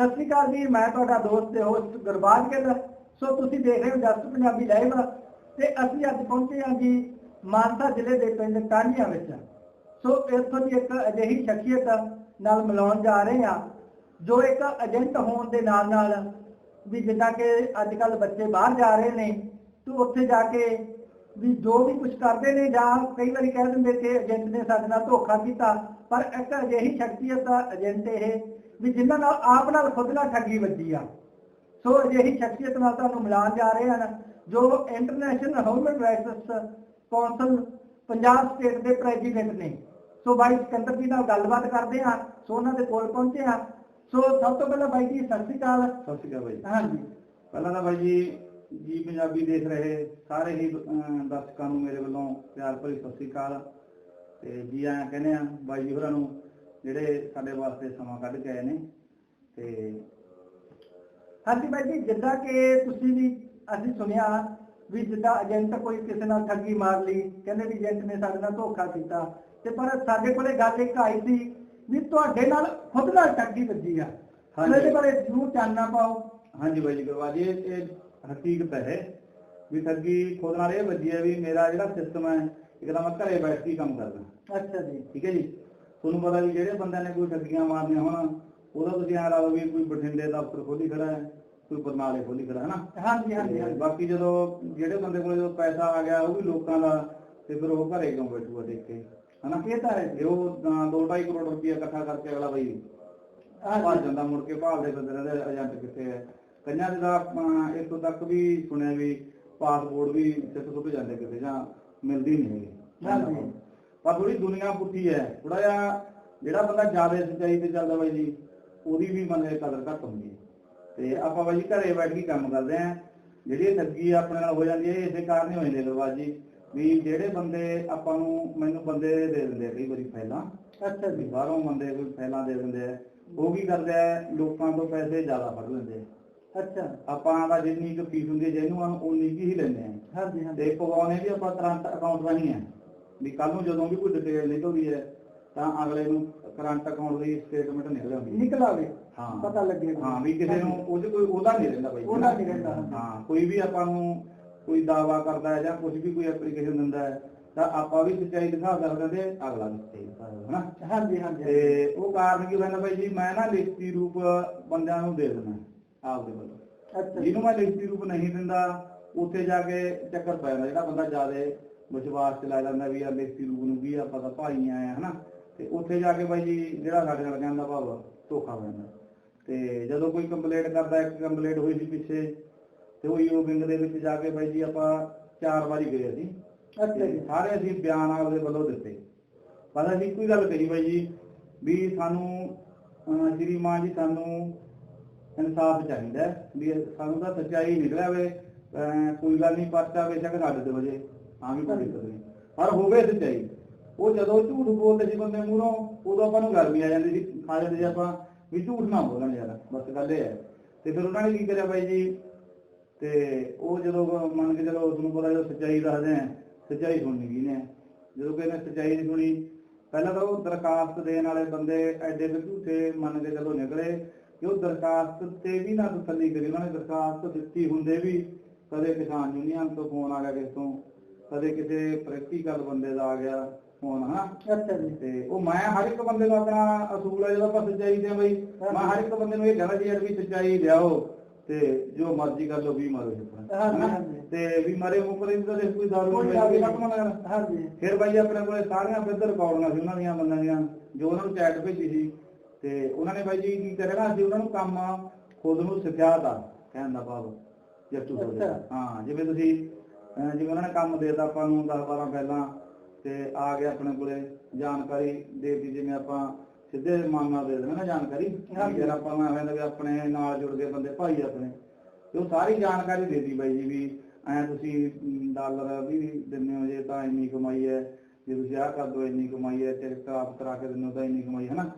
ਸਤਿ ਸ਼੍ਰੀ ਅਕਾਲ ਜੀ, ਮੈਂ ਤੁਹਾਡਾ ਦੋਸਤ ਤੇ ਹੋਸਟ ਗੁਰਬਾਜ ਗਿੱਲ। ਸੋ ਤੁਸੀਂ ਦੇਖ ਰਹੇ ਹੋ ਜਸਟ ਪੰਜਾਬੀ ਲਾਈਵ ਤੇ ਅਸੀਂ ਅੱਜ ਪਹੁੰਚੇ ਹਾਂ ਜੀ ਮਾਨਸਾ ਜ਼ਿਲ੍ਹੇ ਦੇ ਪਿੰਡ ਟਾਹਲੀਆਂ ਵਿੱਚ। ਸੋ ਇੱਥੋਂ ਦੀ ਇੱਕ ਅਜਿਹੀ ਸ਼ਖਸੀਅਤ ਨਾਲ ਮਿਲਾਉਣ ਜਾ ਰਹੇ ਹਾਂ, ਜੋ ਇੱਕ ਏਜੰਟ ਹੋਣ ਦੇ ਨਾਲ ਨਾਲ ਵੀ ਜਿੱਦਾਂ ਕਿ ਅੱਜ ਕੱਲ ਬੱਚੇ ਬਾਹਰ ਜਾ ਰਹੇ ਨੇ, ਤੇ ਉੱਥੇ ਜਾ ਕੇ ਵੀ ਜੋ ਵੀ ਕੁਝ ਕਰਦੇ ਨੇ ਜਾਂ ਕਈ ਵਾਰੀ ਕਹਿ ਦਿੰਦੇ ਕਿ ਏਜੰਟ ਨੇ ਸਾਡੇ ਨਾਲ ਧੋਖਾ ਕੀਤਾ। ਪਰ ਇੱਕ ਅਜਿਹੀ ਸ਼ਖਸੀਅਤ ਦਾ ਏਜੰਟ ਇਹ ਵੀ ਜਿਨ੍ਹਾਂ ਨਾਲ ਆਪ ਨਾਲ ਖੁਦ ਨਾਲ ਠੱਗੀ ਵੱਜੀ ਆ। ਸੋ ਅਜਿਹੀ ਸ਼ਖਸੀਅਤ ਨਾਲ ਤੁਹਾਨੂੰ ਮਿਲਾਨ ਜਾ ਰਹੇ ਹਨ। ਜੋ international human rights council Punjab state ਦੇ ਪ੍ਰੈਜ਼ੀਡੈਂਟ ਨੇ। ਸੋ ਬਾਈ ਸਿਕੰਦਰ ਜੀ ਨਾਲ ਗੱਲਬਾਤ ਕਰਦੇ ਹਾਂ। ਸੋ ਉਹਨਾਂ ਦੇ ਕੋਲ ਪਹੁੰਚੇ ਹਾਂ। ਸੋ ਸਭ ਤੋਂ ਪਹਿਲਾਂ ਬਾਈ ਜੀ ਸਤਿ ਸ਼੍ਰੀ ਅਕਾਲ। ਸਤਿ ਸ਼੍ਰੀ ਅਕਾਲ ਬਾਈ ਹਾਂਜੀ। ਪਹਿਲਾਂ ਤਾਂ ਬਾਈ ਜੀ ਜੀ ਪੰਜਾਬੀ ਦੇਖ ਰਹੇ ਸਾਰੇ ਹੀ ਦਰਸ਼ਕਾਂ ਨੂੰ ਮੇਰੇ ਵੱਲੋਂ ਪਿਆਰ ਭਰੀ ਸਤਿ ਸ਼੍ਰੀ ਅਕਾਲ। ਤੇ ਜੀ ਆਇਆਂ ਕਹਿੰਦੇ ਆ ਬਾਈ ਜੀ ਹੋਰਾਂ ਨੂੰ ਜਿਹੜੇ ਸਾਡੇ ਵਾਸਤੇ ਸਮਾਂ ਕੱਢ ਕੇ ਆਏ ਨੇ। ਤੇ ਹਾਂਜੀ ਬਾਈ ਜੀ ਜਿੱਦਾਂ ਕਿ ਤੁਸੀਂ ਵੀ ਅਸੀਂ ਸੁਣਿਆ ਵੀ ਜਿੱਦਾਂ ਏਜੰਟ ਕੋਈ ਕਿਸੇ ਨਾਲ ਠੱਗੀ ਮਾਰ ਲਈ ਕਹਿੰਦੇ ਵੀ ਏਜੰਟ ਨੇ ਸਾਡੇ ਨਾਲ ਧੋਖਾ ਕੀਤਾ। ਤੇ ਪਰ ਸਾਡੇ ਕੋਲੇ ਗੱਲ ਇੱਕ ਆਈ ਸੀ ਵੀ ਤੁਹਾਡੇ ਨਾਲ ਖੁਦ ਨਾਲ ਠੱਗੀ ਵੱਜੀ ਆ। ਹਾਂਜੀ। ਇਹਦੇ ਬਾਰੇ ਜ਼ਰੂਰ ਚਾਨਣਾ ਪਾਓ। ਹਾਂਜੀ ਬਾਈ ਜੀ ਗੁਰਬਾਜ ਜੀ ਇਹ ਹਕੀਕਤ ਹੈ ਵੀ ਠੱਗੀ ਖੁਦ ਨਾਲ ਇਹ ਵੱਜੀ ਹੈ ਵੀ ਮੇਰਾ ਜਿਹੜਾ ਸਿਸਟਮ ਹੈ ਤਾਂ ਮੈਂ ਘਰੇ ਬੈਠ ਕੇ ਕੰਮ ਕਰਦਾ। ਅੱਛਾ ਜੀ। ਠੀਕ ਹੈ ਜੀ? ਤੁਹਾਨੂੰ ਪਤਾ ਵੀ ਜਿਹੜੇ ਬੰਦਿਆਂ ਨੇ ਕੋਈ ਠੱਗੀਆਂ ਮਾਰਨੀਆਂ ਹੋਣ ਉਹਦਾ ਤੁਸੀਂ ਐਂ ਲਓ ਵੀ ਕੋਈ ਬਠਿੰਡੇ ਦਾ ਅਫਸਰ ਖੋਲੀ ਖੜਾ ਹੈ ਕੋਈ ਬਰਨਾਲੇ ਖੋਲੀ ਖੜਾ ਹੈ ਨਾ? ਹਾਂਜੀ ਹਾਂਜੀ ਬਾਕੀ ਜਦੋਂ ਜਿਹੜੇ ਬੰਦੇ ਕੋਲ ਜਦੋਂ ਪੈਸਾ ਆ ਗਿਆ ਉਹ ਵੀ ਲੋਕਾਂ ਦਾ ਤੇ ਫਿਰ ਉਹ ਘਰੇ ਕਿਉਂ ਬੈਠੂਗਾ ਦੇਖ ਕੇ? ਹਨਾ? ਇਹ ਤਾਂ ਹੈ। ਜੇ ਉਹ 2.5 ਕਰੋੜ ਰੁਪਇਆ ਇਕੱਠਾ ਕਰਕੇ ਅਗਲਾ ਬਈ ਭੱਜ ਜਾਂਦਾ ਮੁੜ ਕੇ ਭਾਲਦੇ ਫਿਰਦੇ ਰਹਿੰਦੇ ਏਜੰਟ ਕਿੱਥੇ ਹੈ? ਕਈਆਂ ਦੇ ਆਪਾਂ ਇੱਥੋਂ ਤੱਕ ਵੀ ਸੁਣਿਆ ਵੀ ਪਾਸਪੋਰਟ ਵੀ ਸਿੱਟ ਸੁੱਟ ਜਾਂਦੇ ਕਿਤੇ ਜਾਂ ਮਿਲਦੀ ਨਹੀਂ ਹਾਂਜੀ। ਹੈਗੀ ਪਰ ਥੋੜੀ ਦੁਨੀਆ ਪੁੱਠੀ ਹੈ। ਥੋੜਾ ਜਿਹਾ ਜਿਹੜਾ ਬੰਦਾ ਜ਼ਿਆਦਾ ਸੱਚਾਈ ਤੇ ਚੱਲਦਾ ਬਾਈ ਜੀ ਉਹਦੀ ਵੀ ਮੰਨੇ ਕਦਰ ਘੱਟ ਹੁੰਦੀ ਹੈ। ਤੇ ਆਪਾਂ ਬਾਈ ਘਰੇ ਬੈਠ ਕੇ ਕੰਮ ਕਰਦੇ ਆਂ ਜਿਹੜੀ ਠੱਗੀ ਆਪਣੇ ਨਾਲ ਹੋ ਜਾਂਦੀ ਹੈ ਇਸੇ ਕਾਰਨ ਹੀ ਹੋ ਜਾਂਦੀ ਹੈ ਗੁਰਬਾਜ ਜੀ ਵੀ ਜਿਹੜੇ ਬੰਦੇ ਆਪਾਂ ਨੂੰ ਮੈਨੂੰ ਬੰਦੇ ਦੇ ਦਿੰਦੇ ਆ ਕਈ ਵਾਰੀ ਫਾਈਲਾਂ। ਅੱਛਾ ਜੀ। ਬਾਹਰੋਂ ਬੰਦੇ ਕੋਈ ਫਾਈਲਾਂ ਦੇ ਦਿੰਦੇ ਆ। ਉਹ ਕੀ ਕਰਦੇ ਆ? ਲੋਕਾਂ ਤੋਂ ਪੈਸੇ ਜ਼ਿਆਦਾ ਫੜ ਲੈਂਦੇ ਆ। ਅੱਛਾ। ਆਪਾਂ ਦਾ ਜਿੰਨੀ ਕੁ ਫੀਸ ਹੁੰਦੀ ਹੈ ਜਿਹਨੂੰ ਉਨੀ ਕੁ ਹੀ ਲੈਂਦੇ ਆ। ਹਾਂਜੀ ਹਾਂਜੀ। ਤੇ ਪਵਾਉਣੇ ਵੀ ਆਪਾਂ ਕਰੰਟ ਅਕਾਊਂਟ ਰਾਹੀਂ ਹੈ ਵੀ ਕੱਲ ਨੂੰ ਜਦੋਂ ਵੀ ਕੋਈ ਡਿਟੇਲ ਨਿਕਲਦੀ ਹੈ ਤਾਂ ਅਗਲੇ ਨੂੰ ਕਰੰਟ ਅਕਾਊਂਟ ਦੀ ਸਟੇਟਮੈਂਟ ਨਿਕਲ ਆਉਂਦੀ ਨਿਕਲ ਆਵੇ। ਹਾਂ। ਪਤਾ ਲੱਗੇ। ਹਾਂ ਵੀ ਕਿਸੇ ਨੂੰ ਉਹ 'ਚ ਕੋਈ ਉਹਦਾ ਨਹੀਂ ਰਹਿੰਦਾ ਬਾਈ। ਉਹਦਾ ਨਹੀਂ ਰਹਿੰਦਾ। ਹਾਂ ਕੋਈ ਵੀ ਆਪਾਂ ਨੂੰ ਕੋਈ ਦਾਵਾ ਕਰਦਾ ਹੈ ਜਾਂ ਕੁਝ ਵੀ ਕੋਈ ਐਪਲੀਕੇਸ਼ਨ ਦਿੰਦਾ ਹੈ ਤਾਂ ਆਪਾਂ ਵੀ ਸੱਚਾਈ ਦਿਖਾ ਸਕਦੇ ਤੇ ਅਗਲਾ ਵੀ ਸੱਚਾਈ ਦਿਖਾ ਸਕਦਾ ਹਨਾ? ਹਾਂਜੀ ਹਾਂਜੀ। ਤੇ ਉਹ ਕਾਰਨ ਕੀ ਹੋਇਆ ਬਾਈ ਜੀ? ਮੈਂ ਨਾ ਲਿਖਤੀ ਰੂਪ ਬੰਦਿਆਂ ਨੂੰ ਦੇ ਦਿੰਦਾ ਆਪਦੇ ਵੱਲੋਂ। ਅੱਛਾ। ਜਿਹਨੂੰ ਮੈਂ ਲਿਖਤੀ ਰੂਪ ਨਹੀਂ ਦਿੰਦਾ ਉੱਥੇ ਜਾ ਕੇ ਚੱਕਰ ਪੈ ਜਾਂਦਾ ਜਿਹੜਾ ਬੰਦਾ ਜ਼ਿਆਦਾ ਵਿਸ਼ਵਾਸ ਚ ਲੈ ਜਾਂਦਾ ਵੀ ਆ ਲਿਖਤੀ ਰੂਪ ਨੂੰ ਵੀ ਆਪਾਂ ਤਾਂ ਭਾਈ ਆਏ ਆ ਹਨਾ? ਤੇ ਉੱਥੇ ਜਾ ਕੇ ਬਾਈ ਜੀ ਜਿਹੜਾ ਸਾਡੇ ਨਾਲ ਕਹਿੰਦਾ ਭਾਵ ਧੋਖਾ ਹੋ ਜਾਂਦਾ। ਤੇ ਜਦੋਂ ਕੋਈ ਕੰਪਲੇਂਟ ਕਰਦਾ ਇੱਕ ਕੰਪਲੇਂਟ ਹੋਈ ਸੀ ਪਿੱਛੇ ਤੇ ਉਹ ਯੂ ਵਿੰਗ ਦੇ ਵਿੱਚ ਜਾ ਕੇ ਬਾਈ ਜੀ ਆਪਾਂ ਚਾਰ ਵਾਰੀ ਗਏ ਅਸੀਂ ਅੱਛਾ ਜੀ। ਸਾਰੇ ਅਸੀਂ ਬਿਆਨ ਆਪਦੇ ਵੱਲੋਂ ਦਿੱਤੇ। ਪਰ ਅਸੀਂ ਹੀ ਗੱਲ ਕਹੀ ਬਾਈ ਜੀ ਵੀ ਸਾਨੂੰ ਸ਼੍ਰੀ ਮਾਨ ਜੀ ਸਾਨੂੰ ਇਨਸਾਫ ਚਾਹੀਦਾ ਵੀ ਸਾਨੂੰ ਤਾਂ ਸੱਚਾਈ ਨਿਕਲਿਆ ਵੇ ਕੋਈ ਗੱਲ ਨਹੀਂ ਪਰਚਾ ਬੇਸ਼ੱਕ ਸਾਡੇ ਤੇ ਵਜੇ। ਹਾਂ ਵੀ ਕੋਈ ਦਿੱਕਤ ਪਰ ਹੋਵੇ ਸੱਚਾਈ ਉਹ ਜਦੋਂ ਝੂਠ ਬੋਲਦੇ ਸੀ ਬੰਦੇ ਮੂਹਰੋਂ, ਉਦੋਂ ਆਪਾਂ ਨੂੰ ਗਰਮੀ ਆ ਜਾਂਦੀ ਸੀ। ਖਾ ਜਾਂਦੇ ਸੀ ਆਪਾਂ ਵੀ ਝੂਠ ਨਾ ਬੋਲਣ ਯਾਰ, ਬਸ ਗੱਲ ਇਹ ਹੈ ਤੇ ਫਿਰ ਉਹਨਾਂ ਨੇ ਕੀ ਕਰਿਆ ਬਾਈ ਜੀ? ਤੇ ਉਹ ਜਦੋਂ ਮੰਨ ਕੇ ਚਲੋ ਤੁਹਾਨੂੰ ਪਤਾ ਜਦੋਂ ਸੱਚਾਈ ਦੱਸਦੇ ਆ, ਸੱਚਾਈ ਸੁਣਨੀ ਕੀ ਨੇ। ਜਦੋਂ ਕਿਸੇ ਨੇ ਸੱਚਾਈ ਨਹੀਂ ਸੁਣੀ, ਪਹਿਲਾਂ ਤਾਂ ਉਹ ਦਰਖਾਸਤ ਦੇਣ ਵਾਲੇ ਬੰਦੇ ਐਡੇ ਵੀ ਝੂਠੇ ਮੰਨ ਕੇ ਚਲੋ ਨਿਕਲੇ ਕਿ ਉਹ ਦਰਖਾਸਤ ਤੇ ਵੀ ਨਾ ਤਸੱਲੀ ਕਰੀ। ਉਹਨਾਂ ਨੇ ਦਰਖਾਸਤ ਦਿੱਤੀ ਹੁੰਦੇ ਵੀ ਕਦੇ ਕਿਸਾਨ ਯੂਨੀਅਨ ਤੋਂ ਫੋਨ ਆ ਗਿਆ ਕਿਸੇ ਤੋਂ। ਕਦੇ ਕਿਸੇ ਪ੍ਰੈਕਟੀਕਲ ਬੰਦੇ ਦਾ ਆ ਗਿਆ ਫੋਨ ਹਨਾ? ਅੱਛਾ ਜੀ। ਤੇ ਉਹ ਮੈਂ ਹਰ ਇੱਕ ਬੰਦੇ ਨੂੰ ਆਪਣਾ ਅਸੂਲ ਹੈ ਜਦੋਂ ਆਪਾਂ ਸੱਚਾਈ ਦੇ ਬਈ ਮੈਂ ਹਰ ਇੱਕ ਬੰਦੇ ਨੂੰ ਇਹ ਕਹਿਣਾ ਜੀ ਯਾਰ ਵੀ ਸੱਚਾਈ ਲਿਆਓ ਤੇ ਜੋ ਮਰਜ਼ੀ ਕਰ ਲਓ ਵੀ ਮਾਰੋ। ਤੇ ਵੀ ਮਾਰੇ ਮੁਕਰੇ ਦੀ ਤਾਂ ਦੇਖ ਕੋਈ ਦਾਰੂ ਨਹੀਂ। ਹਾਂਜੀ ਫਿਰ ਬਾਈ ਆਪਣੇ ਕੋਲੇ ਸਾਰੀਆਂ ਫਿਰ ਰਿਕਾਰਡਿੰਗਾਂ ਸੀ ਉਹਨਾਂ ਦੀਆਂ ਬੰਦਿਆਂ ਦੀਆਂ ਜੋ ਉਹਨਾਂ ਨੂੰ ਚੈਟ ਭੇਜੀ ਸੀ। ਤੇ ਉਹਨਾਂ ਨੇ ਬਾਈ ਜੀ ਕੀ ਕਰਿਆ ਅਸੀਂ ਉਹਨਾਂ ਨੂੰ ਕੰਮ ਖੁਦ ਨੂੰ ਸਿਖਾਤਾ ਕਹਿਣ ਦਾ ਭਾਵ ਹੋ ਅੱਛਾ। ਹਾਂ ਜਿਵੇਂ ਤੁਸੀਂ ਜਿਵੇਂ ਉਹਨਾਂ ਨੇ ਕੰਮ ਦੇਤਾ ਆਪਾਂ ਨੂੰ 10 12 ਪਹਿਲਾਂ ਤੇ ਆ ਗਿਆ ਆਪਣੇ ਕੋਲੇ ਜਾਣਕਾਰੀ ਦੇ ਦਿੱਤੀ ਜਿਵੇਂ ਆਪਾਂ ਸਿੱਧੇ ਮਨ ਨਾਲ ਦੇ ਨਾ ਜਾਣਕਾਰੀ। ਯਾਰ ਆਪਾਂ ਨੂੰ ਐਵੇਂ ਵੀ ਆਪਣੇ ਨਾਲ ਜੁੜਦੇ ਬੰਦੇ ਭਾਈ ਆਪਣੇ। ਤੇ ਉਹ ਸਾਰੀ ਜਾਣਕਾਰੀ ਦੇ ਦਿੱਤੀ ਬਾਈ ਜੀ ਵੀ ਐ ਤੁਸੀਂ ਡਾਲਰ ਵੀ ਦਿੰਦੇ ਹੋ ਜੇ ਤਾਂ ਇੰਨੀ ਕਮਾਈ ਹੈ ਜੇ ਤੁਸੀਂ ਆਹ ਕਰ ਦੋ ਇੰਨੀ ਕਮਾਈ ਹੈ ਟਿਕਟ ਆਪ ਕਰਾ ਕੇ ਦਿੰਦੇ ਹੋ ਤਾਂ ਇੰਨੀ ਕਮਾਈ ਹੈ ਨਾ।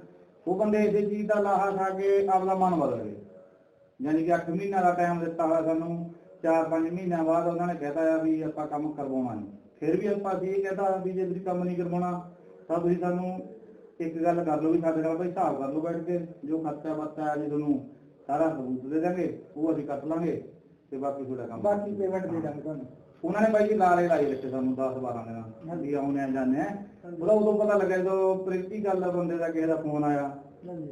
ਉਹ ਬੰਦੇ ਇਸੇ ਚੀਜ਼ ਦਾ ਲਾਹਾ ਖਾ ਕੇ ਆਪਦਾ ਮਨ ਬਦਲ ਗਏ। ਯਾਨੀ ਕਿ 8 ਮਹੀਨਿਆਂ ਦਾ ਟਾਈਮ ਦਿੱਤਾ ਹੋਇਆ ਸਾਨੂੰ। 4-5 ਮਹੀਨਿਆਂ ਬਾਅਦ ਉਹਨਾਂ ਨੇ ਕਹਿਤਾ ਆ ਵੀ ਆਪਾਂ ਕੰਮ ਕਰਵਾਉਣਾ ਨਹੀਂ। ਫਿਰ ਵੀ ਆਪਾਂ ਇਹ ਕਹਤਾ ਵੀ ਜੇ ਤੁਸੀਂ ਕੰਮ ਨਹੀਂ ਕਰਵਾਉਣਾ ਤਾਂ ਤੁਸੀਂ ਸਾਨੂੰ ਇੱਕ ਗੱਲ ਕਰ ਲਓ ਵੀ ਸਾਡੇ ਨਾਲ ਭਾਈ ਹਿਸਾਬ ਕਰ ਲਓ ਬੈਠ ਕੇ ਜੋ ਖਰਚਾ ਬੱਚਾ ਹੈ ਜੀ ਤੁਹਾਨੂੰ ਸਾਰਾ ਸਬੂਤ ਦੇ ਦਾਂਗੇ ਉਹ ਅਸੀਂ ਕੱਟ ਲਾਂਗੇ ਤੇ ਬਾਕੀ ਤੁਹਾਡਾ ਕੰਮ ਬਾਕੀ ਪੇਮੈਂਟ ਦੇ ਦਾਂਗੇ ਤੁਹਾਨੂੰ। ਉਹਨਾਂ ਨੇ ਬਾਈ ਜੀ ਲਾਰੇ ਲਾਈ ਰੱਖੇ ਸਾਨੂੰ 10 12 ਦਿਨ ਵੀ ਆਉਣੇ ਆ ਜਾਂਦੇ ਆ। ਉਹਦਾ ਉਦੋਂ ਪਤਾ ਲੱਗਾ ਜਦੋਂ ਪ੍ਰੀਤੀ ਗੱਲ ਦਾ ਬੰਦੇ ਦਾ ਕਿਸੇ ਦਾ ਫੋਨ ਆਇਆ।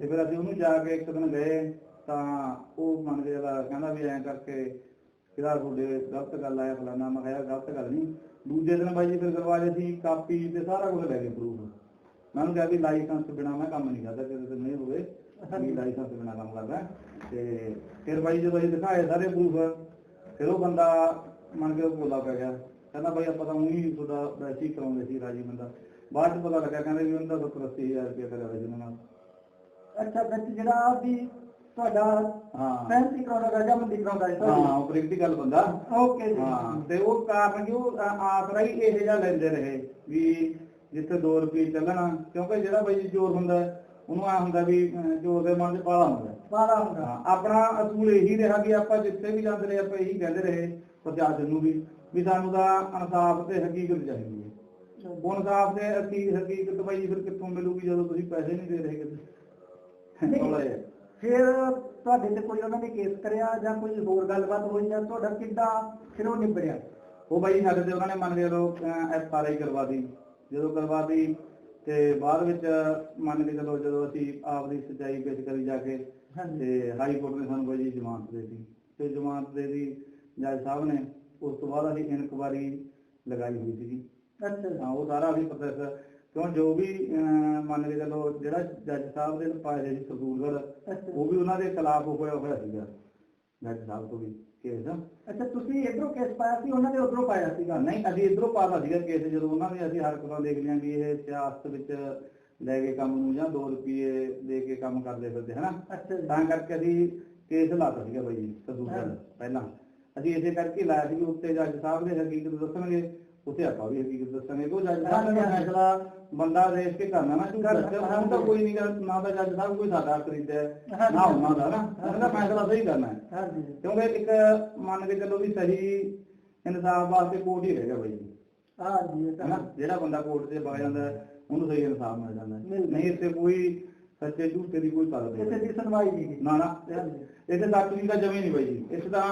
ਤੇ ਫਿਰ ਅਸੀਂ ਉਹਨੂੰ ਜਾ ਕੇ ਇੱਕ ਦਿਨ ਗਏ ਤਾਂ ਉਹ ਮੰਨ ਕੇ ਜਿਹੜਾ ਕਹਿੰਦਾ ਵੀ ਐਂ ਕਰਕੇ ਕਿਹਦਾ ਤੁਹਾਡੇ ਗਲਤ ਗੱਲ ਆਇਆ ਫਲਾਣਾ ਮੈਂ ਕਿਹਾ ਗਲਤ ਗੱਲ ਨਹੀਂ। ਦੂਜੇ ਦਿਨ ਬਾਈ ਜੀ ਫਿਰ ਕਰਵਾਏ ਸੀ, ਕਾਪੀ ਤੇ ਸਾਰਾ ਕੁਝ ਲੈ ਗਏ ਪ੍ਰੂਫ ਮੈਂ ਉਹਨੂੰ ਕਿਹਾ ਵੀ ਲਾਇਸੈਂਸ ਬਿਨਾ ਮੈਂ ਕੰਮ ਨਹੀਂ ਕਰਦਾ ਕਿਸੇ ਨਹੀਂ ਹੋਵੇ ਵੀ ਲਾਇਸੈਂਸ ਬਿਨਾ ਕੰਮ ਕਰਦਾ। ਤੇ ਫਿਰ ਬਾਈ ਜਦੋਂ ਅਸੀਂ ਦਿਖਾਏ ਸਾਰੇ ਪ੍ਰੂਫ ਫਿਰ ਉਹ ਬੰਦਾ ਮੰਨ ਕੇ ਬੋਲਾ ਪੈ ਗਿਆ। ਕਹਿੰਦਾ ਬਾਈ ਆਪਾਂ ਤਾਂ ਉਹੀ ਤੁਹਾਡਾ ਵੈਸੇ ਹੀ ਕਰਾਉਂਦੇ ਸੀ, ਰਾਜੀ ਬੰਦਾ। ਬਾਅਦ ਚ ਪਤਾ ਲੱਗਾ ਕਹਿੰਦੇ ਵੀ ਉਹਦਾ 70000 ਰੁਪਏ ਕਰਿਆ ਹੋਇਆ ਸੀ ਨਾਲ। ਅੱਛਾ ਵਿੱਚ ਜਿਹੜਾ ਵੀ ਤੁਹਾਡਾ ਹਾਂ। 35 ਕਰੋੜ ਦਾ ਰਜਾਮੰਦੀ ਕਰਾਉਂਦਾ ਹੈ ਹਾਂ ਉਹ ਪ੍ਰੈਕਟੀਕਲ ਬੰਦਾ। ਓਕੇ ਜੀ। ਹਾਂ ਤੇ ਉਹ ਕਾਰਨ ਕਿ ਉਹ ਆ- ਆਸਰਾ ਹੀ ਇਹ ਜਿਹਾ ਲੈਂਦੇ ਰਹੇ ਵੀ ਜਿੱਥੇ 2 ਰੁਪਏ ਚੱਲਣਾ ਕਿਉਂਕਿ ਜਿਹੜਾ ਬਈ ਜੋਰ ਹੁੰਦਾ ਹੈ, ਉਹਨੂੰ ਆ ਹੁੰਦਾ ਵੀ ਅਹ, ਜੋਰ ਦੇ ਮਨ 'ਚ ਪਾਲਾ ਹੁੰਦਾ। ਹੈ। ਸਾਰਾ ਹੁੰਦਾ। ਹਾਂ, ਆਪਣਾ ਅਸੂਲ ਇਹੀ ਰਿਹਾ ਕਿ ਆਪਾਂ ਜਿੱਥੇ ਵੀ ਜਾਂਦੇ ਰਹੇ ਆਪਾਂ ਇਹੀ ਕਹਿੰਦੇ ਰਹੇ ਪ੍ਰਸ਼ਾਸਨ ਨੂੰ ਵੀ ਵੀ ਸਾਨੂੰ ਤਾਂ ਇਨਸਾਫ ਤੇ ਹਕੀਕਤ ਚਾਹੀਦੀ ਹੈ। ਉਹ ਇਨਸਾਫ ਤੇ ਹਕੀਕਤ ਬਈ ਫਿਰ ਕਿੱਥੋਂ ਮਿਲੂਗੀ ਜਦੋਂ ਤੁਸੀਂ ਪੈਸੇ ਨਹੀਂ ਦੇ ਰਹੇ ਕਿਤੇ। ਫਿਰ ਤੁਹਾਡੇ ਤੇ ਕੋਈ ਉਹਨਾਂ ਨੇ ਕੇਸ ਕਰਿਆ ਜਾਂ ਕੋਈ ਹੋਰ ਗੱਲਬਾਤ ਹੋਈ ਜਾਂ ਤੁਹਾਡਾ ਕਿੱਦਾਂ ਫਿਰ ਉਹ ਨਿਬੜਿਆ? ਉਹ ਬਾਈ ਸਾਡੇ ਤੇ ਉਹਨਾਂ ਨੇ ਮੰਨ ਕੇ ਚਲੋ ਐਫ ਆਰ ਆਈ ਕਰਵਾ ਦੀ ਜਦੋਂ ਕਰਵਾ ਦੀ ਤੇ ਬਾਅਦ ਵਿੱਚ ਮੰਨ ਕੇ ਚਲੋ ਜਦੋਂ ਅਸੀਂ ਆਪ ਦੀ ਸੱਚਾਈ ਪੇਸ਼ ਕਰੀ ਜਾ ਕੇ ਤੇ ਹਾਈ ਕੋਰਟ ਨੇ ਸਾਨੂੰ ਬਾਈ ਜੀ ਜ਼ਮਾਨਤ ਦੇ ਦਿੱਤੀ। ਤੇ ਜ਼ਮਾਨਤ ਦੇ ਦੀ ਜੱਜ ਸਾਹਿਬ ਨੇ। ਉਸ ਤੋਂ ਬਾਅਦ ਅਸੀਂ ਇਨਕੁਆਰੀ ਲਗਾਈ ਹੋਈ ਸੀਗੀ। ਅੱਛਾ। ਹਾਂ ਉਹ ਸਾਰਾ ਅਸੀਂ ਪ੍ਰੋਸੈਸ ਕਿਉਂ ਜੋ ਵੀ ਮੰਨ ਕੇ ਚਲੋ ਜਿਹੜਾ ਜੱਜ ਸਾਹਿਬ ਦੇ ਸੀ ਸਰਦੂਲਗੜ੍ਹ ਅੱਛਾ। ਉਹ ਵੀ ਉਹਨਾਂ ਦੇ ਖਿਲਾਫ ਹੋਇਆ ਹੋਇਆ ਸੀਗਾ ਜੱਜ ਸਾਹਿਬ ਤੋਂ ਵੀ ਕੇਸ ਅੱਛਾ ਤੁਸੀਂ ਇਧਰੋਂ ਕੇਸ ਪਾਇਆ ਸੀ ਉਹਨਾਂ ਨੇ ਉਧਰੋਂ ਪਾਇਆ ਸੀਗਾ? ਨਹੀਂ ਅਸੀਂ ਇਧਰੋਂ ਪਾਤਾ ਸੀਗਾ ਕੇਸ ਜਦੋਂ ਉਹਨਾਂ ਨੇ ਅਸੀਂ ਹਰਕਤਾਂ ਦੇਖ ਲਿਆ ਵੀ ਇਹ ਸਿਆਸਤ ਵਿੱਚ ਲੈ ਕੇ ਕੰਮ ਨੂੰ ਜਾਂ 2 ਰੁਪਏ ਦੇ ਕੇ ਕੰਮ ਕਰਦੇ ਫਿਰਦੇ ਹਨਾ? ਤਾਂ ਕਰਕੇ ਅਸੀਂ ਕੇਸ ਲਾਤਾ ਸੀਗਾ ਬਾਈ। ਸਰਦੂਲਗੜ੍ਹ ਪਹਿਲਾਂ। ਅਸੀਂ ਇਸੇ ਕਰਕੇ ਲਾਇਆ ਸੀ ਉੱਤੇ ਜੱਜ ਸਾਹਿਬ ਦੇ ਹਕੀਕਤ ਦੱਸਣਗੇ। ਉੱਥੇ ਆਪਾਂ ਵੀ ਹਕੀਕਤ ਦੱਸਾਂਗੇ। ਕਿਉਂ ਜੱਜ ਸਾਹਿਬ ਹਾਂ। ਫੈਸਲਾ ਬੰਦਾ ਦੇਖ ਕੇ ਕਰਨਾ ਨਾ ਕਰਨਾ, ਦੱਸਿਆ ਹਾਂ। ਹੁਣ ਤਾਂ ਕੋਈ ਨਹੀਂ ਨਾ ਤਾਂ ਜੱਜ ਸਾਹਿਬ ਕੋਈ ਸਾਡਾ ਖਰੀਦਿਆ। ਨਾ ਉਹਨਾਂ ਦਾ ਨਾ। ਉਹਨਾਂ ਦਾ ਫੈਸਲਾ ਸਹੀ ਕਰਨਾ ਹੈ। ਹਾਂਜੀ ਕਿਉਂਕਿ ਇੱਕ ਮੰਨ ਕੇ ਚੱਲੋ ਵੀ ਸਹੀ ਇਨਸਾਫ ਵਾਸਤੇ ਕੋਰਟ ਹੀ ਰਹੇਗਾ ਬਾਈ ਜੀ। ਜਿਹੜਾ ਬੰਦਾ ਕੋਰਟ ਤੇ ਵਗ ਜਾਂਦਾ ਉਹਨੂੰ ਸਹੀ ਇਨਸਾਫ ਮਿਲ ਜਾਂਦਾ। ਨਹੀਂ ਇੱਥੇ ਕੋਈ ਸੱਚੇ ਝੂਠੇ ਦੀ ਕੋਈ ਗੱਲ ਨਹੀਂ। ਦੀ ਸੁਣਵਾਈ ਨਹੀਂ ਨਾ ਨਾ। ਇੱਥੇ ਸੱਚ ਦੀ ਤਾਂ ਜਮੀ ਨਹੀਂ ਬਾਈ ਜੀ। ਇੱਥੇ ਤਾਂ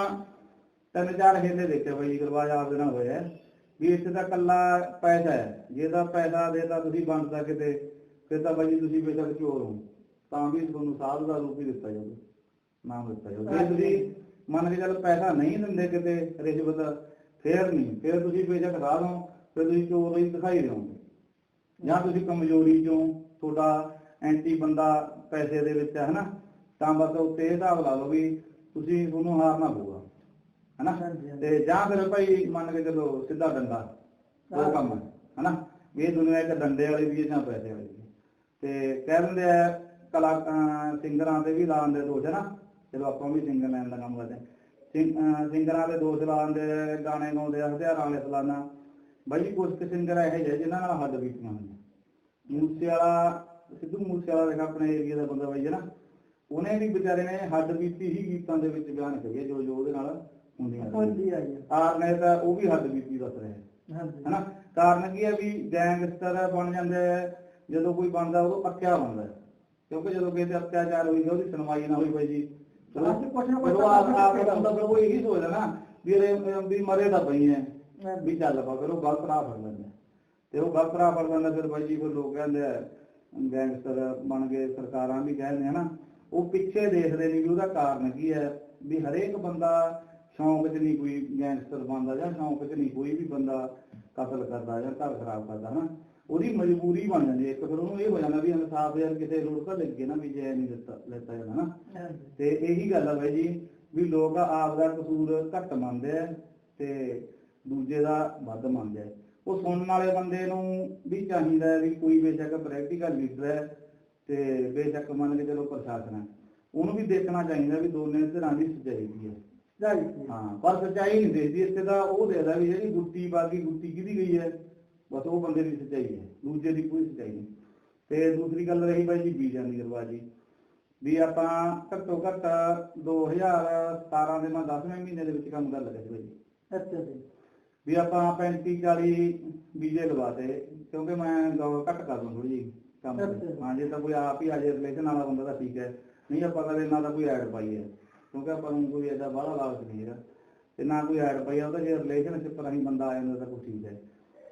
ਤਿੰਨ ਚਾਰ ਹਿੱਲੇ ਦੇਖਿਆ ਬਾਈ ਜੀ ਗਰਵਾਜ ਆਪ ਦੇ ਨਾਲ ਹੋਇਆ ਹੈ, ਵੀ ਇੱਥੇ ਤਾਂ ਕੱਲਾ ਪੈਸਾ ਹੈ। ਜੇ ਤਾਂ ਪੈਸਾ ਦੇ ਤਾਂ ਤੁਸੀਂ ਬਣਦਾ ਕਿਤੇ ਫਿਰ ਤਾਂ ਬਾਈ ਜੀ ਤੁਸੀਂ ਬੇਸ਼ੱਕ ਚੋਰ ਹੋ। ਤਾਂ ਵੀ ਤੁਹਾਨੂੰ ਸਾਧ ਦਾ ਰੂਪ ਹੀ ਦਿੱਤਾ ਜਾਊਗਾ। ਨਾਮ ਦਿੱਤਾ ਜਾਊਗਾ। ਜੇ ਤੁਸੀਂ ਮੰਨ ਕੇ ਚੱਲ ਪੈਸਾ ਨਹੀਂ ਦਿੰਦੇ ਕਿਤੇ ਰਿਸ਼ਵਤ, ਫੇਰ ਨਹੀਂ। ਫਿਰ ਤੁਸੀਂ ਬੇਸ਼ੱਕ ਸਾਧ ਹੋ, ਫਿਰ ਤੁਸੀਂ ਚੋਰ ਹੀ ਦਿਖਾਈ ਦਿਓਗੇ। ਜਾਂ ਤੁਸੀਂ ਕਮਜ਼ੋਰੀ ਚੋਂ ਤੁਹਾਡਾ ਐਂਟੀ ਬੰਦਾ ਪੈਸੇ ਦੇ ਵਿੱਚ ਹੈ ਹਨਾ ਤਾਂ ਬਸ ਉੱਤੇ ਇਹ ਹਿਸਾਬ ਲਾ ਲਓ ਵੀ ਤੁਸੀਂ ਤੁਹਾਨੂੰ ਹਾਰਨਾ ਪਊਗਾ। ਹਨਾ। ਤੇ ਜਾਂ ਫਿਰ ਭਾਈ ਮੰਨ ਕੇ ਚੱਲੋ ਸਿੱਧਾ ਡੰਡਾ ਉਹ ਕੰਮ ਹੈ ਹਨਾ ਇਹ ਦੁਨੀਆ ਇੱਕ ਡੰਡੇ ਵਾਲੀ ਵੀ ਹੈ ਜਾਂ ਪੈਸੇ ਵਾਲੀ ਵੀ। ਤੇ ਕਹਿ ਦਿੰਦੇ ਆ ਕਲਾ ਸਿੰਗਰਾਂ ਤੇ ਵੀ ਲਾਉਣ ਦੇ ਦੋਸ਼ ਹੈ ਨਾ ਚਲੋ ਆਪਾਂ ਵੀ ਸਿੰਗਰ ਲੈਣ ਦਾ ਕੰਮ ਕਰਦੇ ਸਿੰਗਰਾਂ ਦੇ ਦੋਸ਼ ਲਾਉਣ ਦੇ ਗਾਣੇ ਗਾਉਂਦੇ ਆ ਹਥਿਆਰਾਂ ਵਾਲੇ ਫਲਾਨਾ ਬਾਈ ਕੁਝ ਕੁ ਸਿੰਗਰ ਇਹੋ ਜਿਹੇ ਜਿਨ੍ਹਾਂ ਨਾਲ ਹੱਦ ਬੀਤੀਆਂ ਹੋਈਆਂ। ਮੂਸੇ ਵਾਲਾ ਸਿੱਧੂ ਮੂਸੇ ਵਾਲਾ ਦੇਖ ਆਪਣੇ ਏਰੀਆ ਦਾ ਬੰਦਾ ਬਾਈ ਹੈ ਨਾ ਉਹਨੇ ਵੀ ਵਿਚਾਰੇ ਨੇ ਹੱਦ ਬੀਤੀ ਹੀ ਗੀਤਾਂ ਦੇ ਵਿੱਚ ਬਿਆਨ ਕਰੀਏ ਜੋ ਜੋ ਉਹਦੇ ਨਾਲ ਹੁੰਦੀਆਂ। ਹੁੰਦੀ ਆਈ ਹੈ ਆਰ ਨੇ ਤਾਂ ਉਹ ਵੀ ਹੱਦ ਬੀਤੀ ਦੱਸ ਰਿਹਾ ਹੈ ਹਾਂਜੀ। ਹਨਾ? ਕਾਰਨ ਕੀ ਹੈ ਵੀ ਗੈਂਗਸਟਰ ਬਣ ਜਾਂਦੇ ਆ ਜਦੋਂ ਕੋਈ ਬਣਦਾ ਉਦੋਂ ਪੱਕਿਆ ਬਣਦਾ ਹੈ। ਕਿਉਂਕਿ ਜਦੋਂ ਕਿਸੇ ਤੇ ਅਤਿਆਚਾਰ ਹੋਈ ਉਹਦੀ ਸੁਣਵਾਈ ਨਾ ਹੋਈ ਬਾਈ ਜੀ। ਚਲੋ ਹਾਂਜੀ, ਕੁਛ ਨਾ ਕੁਛ ਚਲੋ ਤਾਂ ਆਪ ਕਰਨਾ ਆਪ ਚਾਹੀਦਾ। ਬੰਦਾ ਫਿਰ ਉਹ ਇਹੀ ਸੋਚਦਾ ਨਾ ਵੀ ਇਹ ਵੀ ਮਰੇ ਤਾਂ ਪਈ ਹੈ। ਵੀ ਚੱਲ ਪਾ ਫਿਰ ਉਹ ਗਲਤ ਰਾਹ ਫੜ ਲੈਂਦਾ ਤੇ ਉਹ ਗਲਤ ਰਾਹ ਫੜ ਲੈਂਦਾ ਫਿਰ ਬਾਈ ਜੀ ਫਿਰ ਲੋਕ ਕਹਿੰਦੇ ਆ ਗੈਂਗਸਟਰ ਬਣ ਗਏ ਸਰਕਾਰਾਂ ਵੀ ਕਹਿੰਦੇ ਹਨਾ ਉਹ ਪਿੱਛੇ ਦੇਖਦੇ ਨਹੀਂ ਵੀ ਉਹਦਾ ਕਾਰਨ ਕੀ ਹੈ ਵੀ ਹਰੇਕ ਬੰਦਾ ਸ਼ੌਂਕ 'ਚ ਨਹੀਂ ਕੋਈ ਗੈਂਗਸਟਰ ਬਣਦਾ ਜਾਂ ਸ਼ੌਂਕ 'ਚ ਨਹੀਂ ਕੋਈ ਵੀ ਬੰਦਾ ਕਤਲ ਕਰਦਾ ਜਾਂ ਘਰ ਖਰਾਬ ਕਰਦਾ ਹਨਾ ਉਹਦੀ ਮਜਬੂਰੀ ਬਣ ਜਾਂਦੀ ਹੈ। ਇੱਕ ਫਿਰ ਉਹਨੂੰ ਇਹ ਹੋ ਜਾਂਦਾ ਵੀ ਇਨਸਾਫ ਯਾਰ ਕਿਸੇ ਲੋੜ ਤਾਂ ਲੱਗੇ ਨਾ ਵੀ ਜੇ ਨਹੀਂ ਦਿੱਤਾ ਲੈਤਾ ਜਾਂਦਾ ਨਾ ਤੇ ਇਹੀ ਗੱਲ ਆ ਬਾਈ ਜੀ ਵੀ ਲੋਕ ਆਪ ਦਾ ਕਸੂਰ ਘੱਟ ਮੰਨਦੇ ਆ ਤੇ ਦੂਜੇ ਦਾ ਵੱਧ ਮੰਨਦੇ ਆ। ਉਹ ਸੁਣਨ ਵਾਲੇ ਬੰਦੇ ਨੂੰ ਵੀ ਚਾਹੀਦਾ ਵੀ ਕੋਈ ਬੇਸ਼ੱਕ ਪ੍ਰੈਕਟੀਕਲ ਲੀਡਰ ਹੈ ਤੇ ਬੇਸ਼ੱਕ ਮੰਨ ਕੇ ਚਲੋ ਪ੍ਰਸ਼ਾਸਨ ਹੈ। ਉਹਨੂੰ ਵੀ ਦੇਖਣਾ ਚਾਹੀਦਾ ਵੀ ਦੋਨੇ ਧਿਰਾਂ ਦੀ ਸੱਚਾਈ ਕੀ ਹੈ। Right ਹਾਂ? ਪਰ ਸੱਚਾਈ ਨਹੀਂ ਦੇਖਦੀ ਇੱਥੇ ਤਾਂ ਉਹ ਦੇਖਦਾ ਵੀ ਜਿਹੜੀ ਗੁੱਟੀ ਬਾਕੀ ਗੁੱਟੀ ਕਿਹਦੀ ਗਈ ਹੈ? ਬਸ ਉਹ ਬੰਦੇ ਦੀ ਸੱਚਾਈ ਹੈ ਦੂਜੇ ਦੀ ਕੋਈ ਸੱਚਾਈ ਨਹੀਂ। ਤੇ ਦੂਸਰੀ ਗੱਲ ਰਹੀ ਬਾਈ ਜੀ ਬੀਜਾਂ ਦੀ ਗਰਬਾਜੀ ਵੀ ਆਪਾਂ ਘੱਟੋ ਘੱਟ 2017 ਦੇ ਮੈਂ 10ਵੇਂ ਮਹੀਨੇ ਦੇ ਵਿੱਚ ਕੰਮ ਕਰ ਲੱਗੇ ਸੀ ਬਾਈ ਜੀ। ਅੱਛਾ ਜੀ। ਵੀ ਆਪਾਂ 35 40 ਬੀਜੇ ਲਵਾਤੇ ਕਿਉਂਕਿ ਮੈਂ ਗੌਰ ਘੱਟ ਕਰ ਦੂੰ ਥੋੜੀ ਜੀ ਕੰਮ। ਹਾਂ ਜੇ ਤਾਂ ਕੋਈ ਆਪ ਹੀ ਆ ਜੇ ਰਿਲੇਸ਼ਨ ਵਾਲਾ ਬੰਦਾ ਤਾਂ ਠੀਕ ਹੈ। ਨਹੀਂ ਆਪਾਂ ਕਦੇ ਨਾ ਤਾਂ ਕੋਈ ਐਡ ਪਾਈ ਹੈ ਕਿਉਂਕਿ ਆਪਾਂ ਨੂੰ ਕੋਈ ਐਡਾ ਬਾਹਲਾ ਲਾਲਚ ਨਹੀਂ ਹੈਗਾ। ਤੇ ਨਾ ਕੋਈ ਐਡ ਪਈ ਆ, ਉਹਦਾ ਜੇ ਰਿਲੇਸ਼ਨਸ਼ਿਪ ਰਾਹੀਂ ਬੰਦਾ ਆ ਜਾਂਦਾ ਤਾਂ ਕੁਛ ਠੀਕ ਹੈ।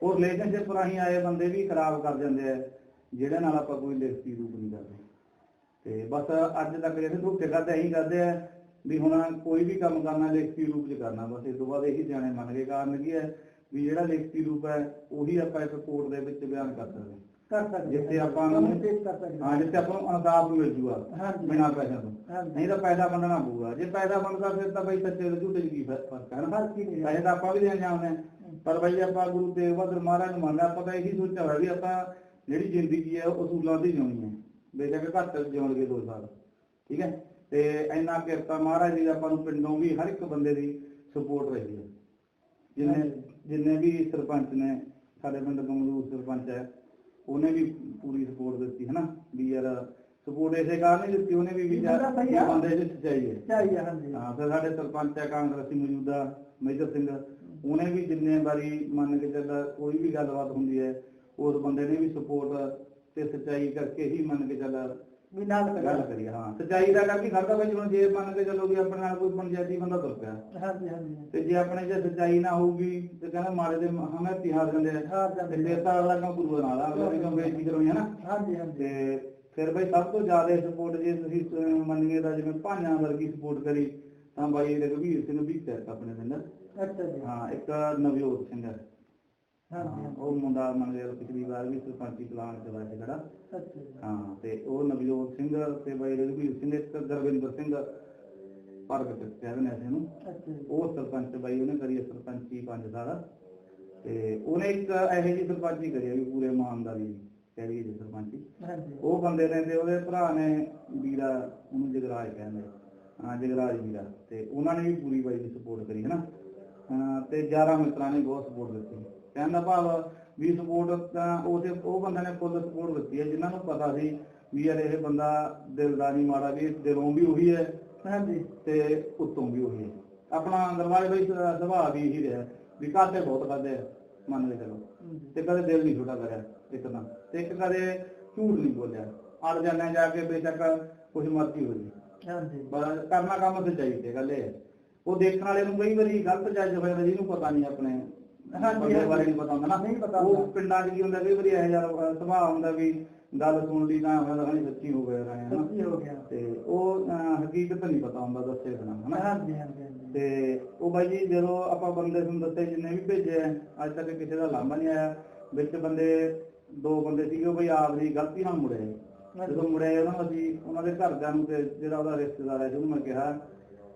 ਉਹ ਰਿਲੇਸ਼ਨਸ਼ਿਪ ਰਾਹੀਂ ਆਏ ਬੰਦੇ ਵੀ ਖਰਾਬ ਕਰ ਜਾਂਦੇ ਆ ਜਿਹੜੇ ਨਾਲ ਆਪਾਂ ਕੋਈ ਲਿਖਤੀ ਰੂਪ ਨਹੀਂ ਕਰਦੇ। ਤੇ ਬਸ ਅੱਜ ਤੱਕ ਜਿਹੜੇ ਧੋਖੇ ਕਰਦੇ ਇਹੀ ਕਰਦੇ ਆ, ਵੀ ਹੁਣ ਕੋਈ ਵੀ ਕੰਮ ਕਰਨਾ, ਲਿਖਤੀ ਰੂਪ 'ਚ ਕਰਨਾ। ਬਸ ਇਸ ਤੋਂ ਬਾਅਦ ਇਹੀ ਜਾਣੇ ਮੰਨ ਗਏ ਕਾਰਨ ਕੀ ਹੈ, ਵੀ ਜਿਹੜਾ ਲਿਖਤੀ ਰੂਪ ਹੈ, ਉਹੀ ਆਪਾਂ ਇੱਕ ਕੋਰਟ ਦੇ ਵਿੱਚ ਬਿਆਨ ਕਰ ਸਕਦੇ ਕਰ ਸਕਦੇ ਜਿੱਥੇ ਆਪਾਂ ਨੂੰ communicate ਕਰ ਸਕਦੇ ਹਾਂ। ਜਿੱਥੇ ਆਪਾਂ ਨੂੰ ਇਨਸਾਫ ਮਿਲ ਜੂਗਾ ਹਾਂਜੀ। ਬਿਨਾਂ ਪੈਸਿਆਂ ਤੋਂ। ਹਾਂਜੀ। ਨਹੀਂ ਤਾਂ ਪੈਸਾ ਵੰਡਣਾ ਪਊਗਾ। ਜੇ ਪੈਸਾ ਵੰਡਦਾ ਫਿਰ ਤਾਂ ਬਈ ਸੱਚੇ ਤੇ ਝੂਠੇ 'ਚ ਕੀ ਫ਼ਰਕ ਫ਼ਰਕ ਹੈ ਨਾ? ਫ਼ਰਕ ਹੀ ਨਹੀਂ ਪੈਸੇ ਤਾਂ ਆਪਾਂ ਵੀ ਦੇਣ ਹਾਂ। ਪਰ ਬਈ ਆਪਾਂ ਗੁਰੂ ਤੇਗ ਬਹਾਦਰ ਮਹਾਰਾਜ ਨੂੰ ਮੰਨਦੇ ਆਪਾਂ ਤਾਂ ਇਹੀ ਸੋਚਿਆ ਹੋਇਆ ਵੀ ਆਪਾਂ ਜਿਹੜੀ ਜ਼ਿੰਦਗੀ ਹੈ ਉਹ ਅਸੂਲਾਂ ਦੀ ਜਿਉਣੀ ਹੈ। ਬੇਸ਼ੱਕ ਘੱਟ ਜਿਉਣਗੇ ਦੋ ਸਾਲ। ਠੀਕ ਹੈ? ਤੇ ਇੰਨਾ ਕਿਰਪਾ ਮਹਾਰਾਜ ਦੀ ਆਪਾਂ ਨੂੰ ਪਿੰਡੋਂ ਵੀ ਹਰ ਇੱਕ ਬੰਦੇ ਦੀ ਸਪੋਰਟ ਰਹੀ ਹੈ। ਜਿੰਨੇ ਜਿੰਨੇ ਵੀ ਸਰਪੰਚ ਨੇ ਸਾਡੇ ਪਿੰਡ ਤੋਂ ਮੌਜੂਦ ਸਰਪੰਚ ਹੈ। ਉਹਨੇ ਵੀ ਪੂਰੀ ਸਪੋਰਟ ਦਿੱਤੀ ਹੈ ਨਾ ਵੀ ਯਾਰ ਸਪੋਰਟ ਇਸੇ ਕਾਰਨ ਹੀ ਦਿੱਤੀ ਉਹਨੇ ਵੀ ਵੀ ਯਾਰ ਬੰਦਾ ਸਹੀ ਆ। ਬੰਦੇ ਚ ਸੱਚਾਈ ਹੈ ਚਾਹੀਏ ਹਾਂਜੀ। ਹਾਂ ਫਿਰ ਸਾਡੇ ਸਰਪੰਚ ਹੈ ਕਾਂਗਰਸੀ ਮੌਜੂਦਾ ਮੇਜਰ ਸਿੰਘ। ਉਹਨੇ ਵੀ ਜਿੰਨੇ ਵਾਰੀ ਮੰਨ ਕੇ ਚੱਲ ਕੋਈ ਵੀ ਗੱਲਬਾਤ ਹੁੰਦੀ ਹੈ ਉਸ ਬੰਦੇ ਨੇ ਵੀ ਸਪੋਰਟ ਤੇ ਸੱਚਾਈ ਕਰਕੇ ਹੀ ਮੰਨ ਕੇ ਚੱਲ ਵੀ ਨਾਲ ਗੱਲ ਕਰ ਕਰੀ ਹਾਂ। ਸੱਚਾਈ ਦਾ ਕਰਕੇ ਖੜਦਾ ਬਈ ਹੁਣ ਜੇ ਮੰਨ ਕੇ ਚੱਲੋ ਵੀ ਆਪਣੇ ਨਾਲ ਕੋਈ ਪੰਚਾਇਤੀ ਬੰਦਾ ਤੁਰ ਪਿਆ। ਹਾਂਜੀ ਹਾਂਜੀ। ਤੇ ਜੇ ਆਪਣੇ ਜੇ ਸੱਚਾਈ ਨਾ ਹੋਊਗੀ ਤੇ ਕਹਿੰਦਾ ਮਾੜੇ ਦੇ ਹਮੇ ਆ। ਹਾਰ ਜਾਂਦੇ ਤੇ ਫਿਰ ਤਾਂ ਅਗਲਾ ਕੰਮ ਗੁਰੂ ਨਾਲ ਆ, ਅਗਲਾ ਵੀ ਕੰਮ ਬੇਇੱਜ਼ਤੀ ਕਰੋਗੇ ਹਨਾ ਹਾਂਜੀ ਹਾਂਜੀ। ਤੇ ਫਿਰ ਬਈ ਸਭ ਤੋਂ ਜ਼ਿਆਦਾ ਸਪੋਰਟ ਜੇ ਤੁਸੀਂ ਮੰਨੀਏ ਤਾਂ ਜਿਵੇਂ ਭਾਈਆਂ ਵਰਗੀ ਸਪੋਰਟ ਕਰੀ ਤਾਂ ਬਾਈ ਰਘਵੀਰ ਸਿੰਘ ਵੀ ਸੈਟ ਆਪਣੇ ਪਿੰਡ। ਅੱਛਾ ਜੀ। ਹਾਂ ਇੱਕ ਨਵਜੋਤ ਸਿੰਘ ਹੈ ਹਾਂ, ਉਹ ਮੁੰਡਾ ਮੰਨ ਲਿਆ ਪਿਛਲੀ ਵਾਰ ਵੀ ਸਰਪੰਚੀ ਪਲਾਨ ਚ ਹੋਇਆ ਸੀ ਜਿਹੜਾ ਹਾਂ ਤੇ ਉਹ ਨਵਜੋਤ ਸਿੰਘ ਤੇ ਬਾਈ ਰਘਵੀਰ ਸਿੰਘ ਇੱਕ ਗੁਰਵਿੰਦਰ ਸਿੰਘ ਪ੍ਰਗਟ ਕਹਿੰਦੇ ਨੇ ਅਸੀਂ ਨੂੰ ਅੱਛਾ ਜੀ। ਉਹ ਸਰਪੰਚ ਬਾਈ ਉਹਨੇ ਕਰੀ ਸਰਪੰਚੀ 5 ਸਾਲ। ਤੇ ਉਹਨੇ ਇੱਕ ਇਹੋ ਜਿਹੀ ਸਰਪੰਚੀ ਕਰੀ ਵੀ ਪੂਰੇ ਇਮਾਨਦਾਰੀ ਕਹਿ ਲਈਏ ਜੀ ਸਰਪੰਚੀ। ਉਹ ਬੰਦੇ ਨੇ ਤੇ ਉਹਦੇ ਭਰਾ ਨੇ ਵੀਰਾ ਉਹਨੂੰ ਜਗਰਾਜ ਕਹਿੰਦੇ ਹਾਂ ਜਗਰਾਜ ਵੀਰਾ। ਤੇ ਉਹਨਾਂ ਨੇ ਵੀ ਪੂਰੀ ਬਾਈ ਦੀ ਸਪੋਰਟ ਕਰੀ ਹੈ ਨਾ ਤੇ 11 ਮਿੱਤਰਾਂ ਨੇ ਬਹੁਤ ਸਪੋਰਟ ਦਿੱਤੀ। ਕਹਿਣ ਦਾ ਭਾਵ ਵੀ ਸਪੋਰਟ ਤਾਂ ਉਹਦੇ ਉਹ ਬੰਦੇ ਨੇ ਫੁੱਲ ਸਪੋਰਟ ਦਿੱਤੀ ਹੈ ਜਿਨ੍ਹਾਂ ਨੂੰ ਪਤਾ ਸੀ ਵੀ ਯਾਰ ਇਹ ਬੰਦਾ ਦਿਲ ਦਾ ਨਹੀਂ ਮਾੜਾ ਵੀ ਦਿਲੋਂ ਵੀ ਉਹੀ ਹੈ ਹਾਂਜੀ। ਤੇ ਉੱਤੋਂ ਵੀ ਉਹੀ ਹੈ। ਆਪਣਾ ਦਰਵਾਜ਼ੇ ਬਈ ਸੁਭਾਅ ਵੀ ਇਹੀ ਰਿਹਾ ਵੀ ਘਾਟੇ ਬਹੁਤ ਆ ਮੰਨ ਕੇ ਚਲੋ। ਤੇ ਕਦੇ ਦਿਲ ਨਹੀਂ ਛੋਟਾ ਕਰਿਆ ਇੱਕ ਤਾਂ ਤੇ ਇੱਕ ਕਦੇ ਝੂਠ ਨਹੀਂ ਬੋਲਿਆ। ਅੜ ਜਾਂਦੇ ਜਾ ਕੇ ਬੇਸ਼ੱਕ ਕੁਝ ਮਰਜ਼ੀ ਹੋ ਜੀ। ਹਾਂਜੀ। ਪਰ ਕਰਨਾ ਕੰਮ ਤੇ ਚਾਹੀਦੇ ਗੱਲ ਇਹ ਹੈ। ਉਹ ਦੇਖਣ ਵਾਲੇ ਨੂੰ ਕਈ ਵਾਰੀ ਗਲਤ ਜੱਜ ਹੋਇਆ ਹੁੰਦਾ ਜਿਹਨੂੰ ਪਤਾ ਨਹੀਂ ਆਪਣੇ ਬੰਦੇ ਬਾਰੇ ਨਹੀਂ ਪਤਾ ਹੁੰਦਾ ਨਾ। ਨਹੀਂ ਪਤਾ ਉਹ ਹੁੰਦਾ। ਪਿੰਡਾਂ 'ਚ ਕੀ ਹੁੰਦਾ ਕਈ ਵਾਰੀ ਇਹੋ ਜਿਹਾ ਸੁਭਾਅ ਹੁੰਦਾ ਵੀ ਗੱਲ ਸੁਣ ਲਈ ਨਾ ਹੋਇਆ ਤਾਂ ਨਹੀਂ ਸੱਚੀ ਹੋ ਗਿਆ ਰਹੇ ਹਨਾ ਸੱਚੀ ਹੋ ਗਿਆ। ਤੇ ਉਹ ਅਹ, ਹਕੀਕਤ ਨਹੀਂ ਪਤਾ ਹੁੰਦਾ ਦੱਸੇ ਬਿਨਾਂ ਹਨਾ ਹਾਂਜੀ ਹਾਂਜੀ ਹਾਂਜੀ। ਤੇ ਉਹ ਬਾਈ ਜੀ ਜਦੋਂ ਆਪਾਂ ਬੰਦੇ ਨੂੰ ਦੱਸੇ ਜਿੰਨੇ ਵੀ ਭੇਜੇ ਅੱਜ ਤੱਕ ਕਿਸੇ ਦਾ ਲਾਂਭਾ ਨਹੀਂ ਆਇਆ। ਵਿੱਚ ਬੰਦੇ ਦੋ ਬੰਦੇ ਸੀਗੇ ਉਹ ਬਈ ਆਪ ਦੀ ਗਲਤੀ ਨਾਲ ਮੁੜੇ। ਜਦੋਂ ਮੁੜੇ ਉਹਨਾਂ ਉਹਨਾਂ ਦੇ ਘਰਦਿਆਂ ਨੂੰ ਤੇ ਜਿਹੜਾ ਉਹਦਾ ਰਿਸ਼ਤੇਦਾਰ ਹੈ ਜਿਹਨੂੰ ਮੈਂ ਕਿਹਾ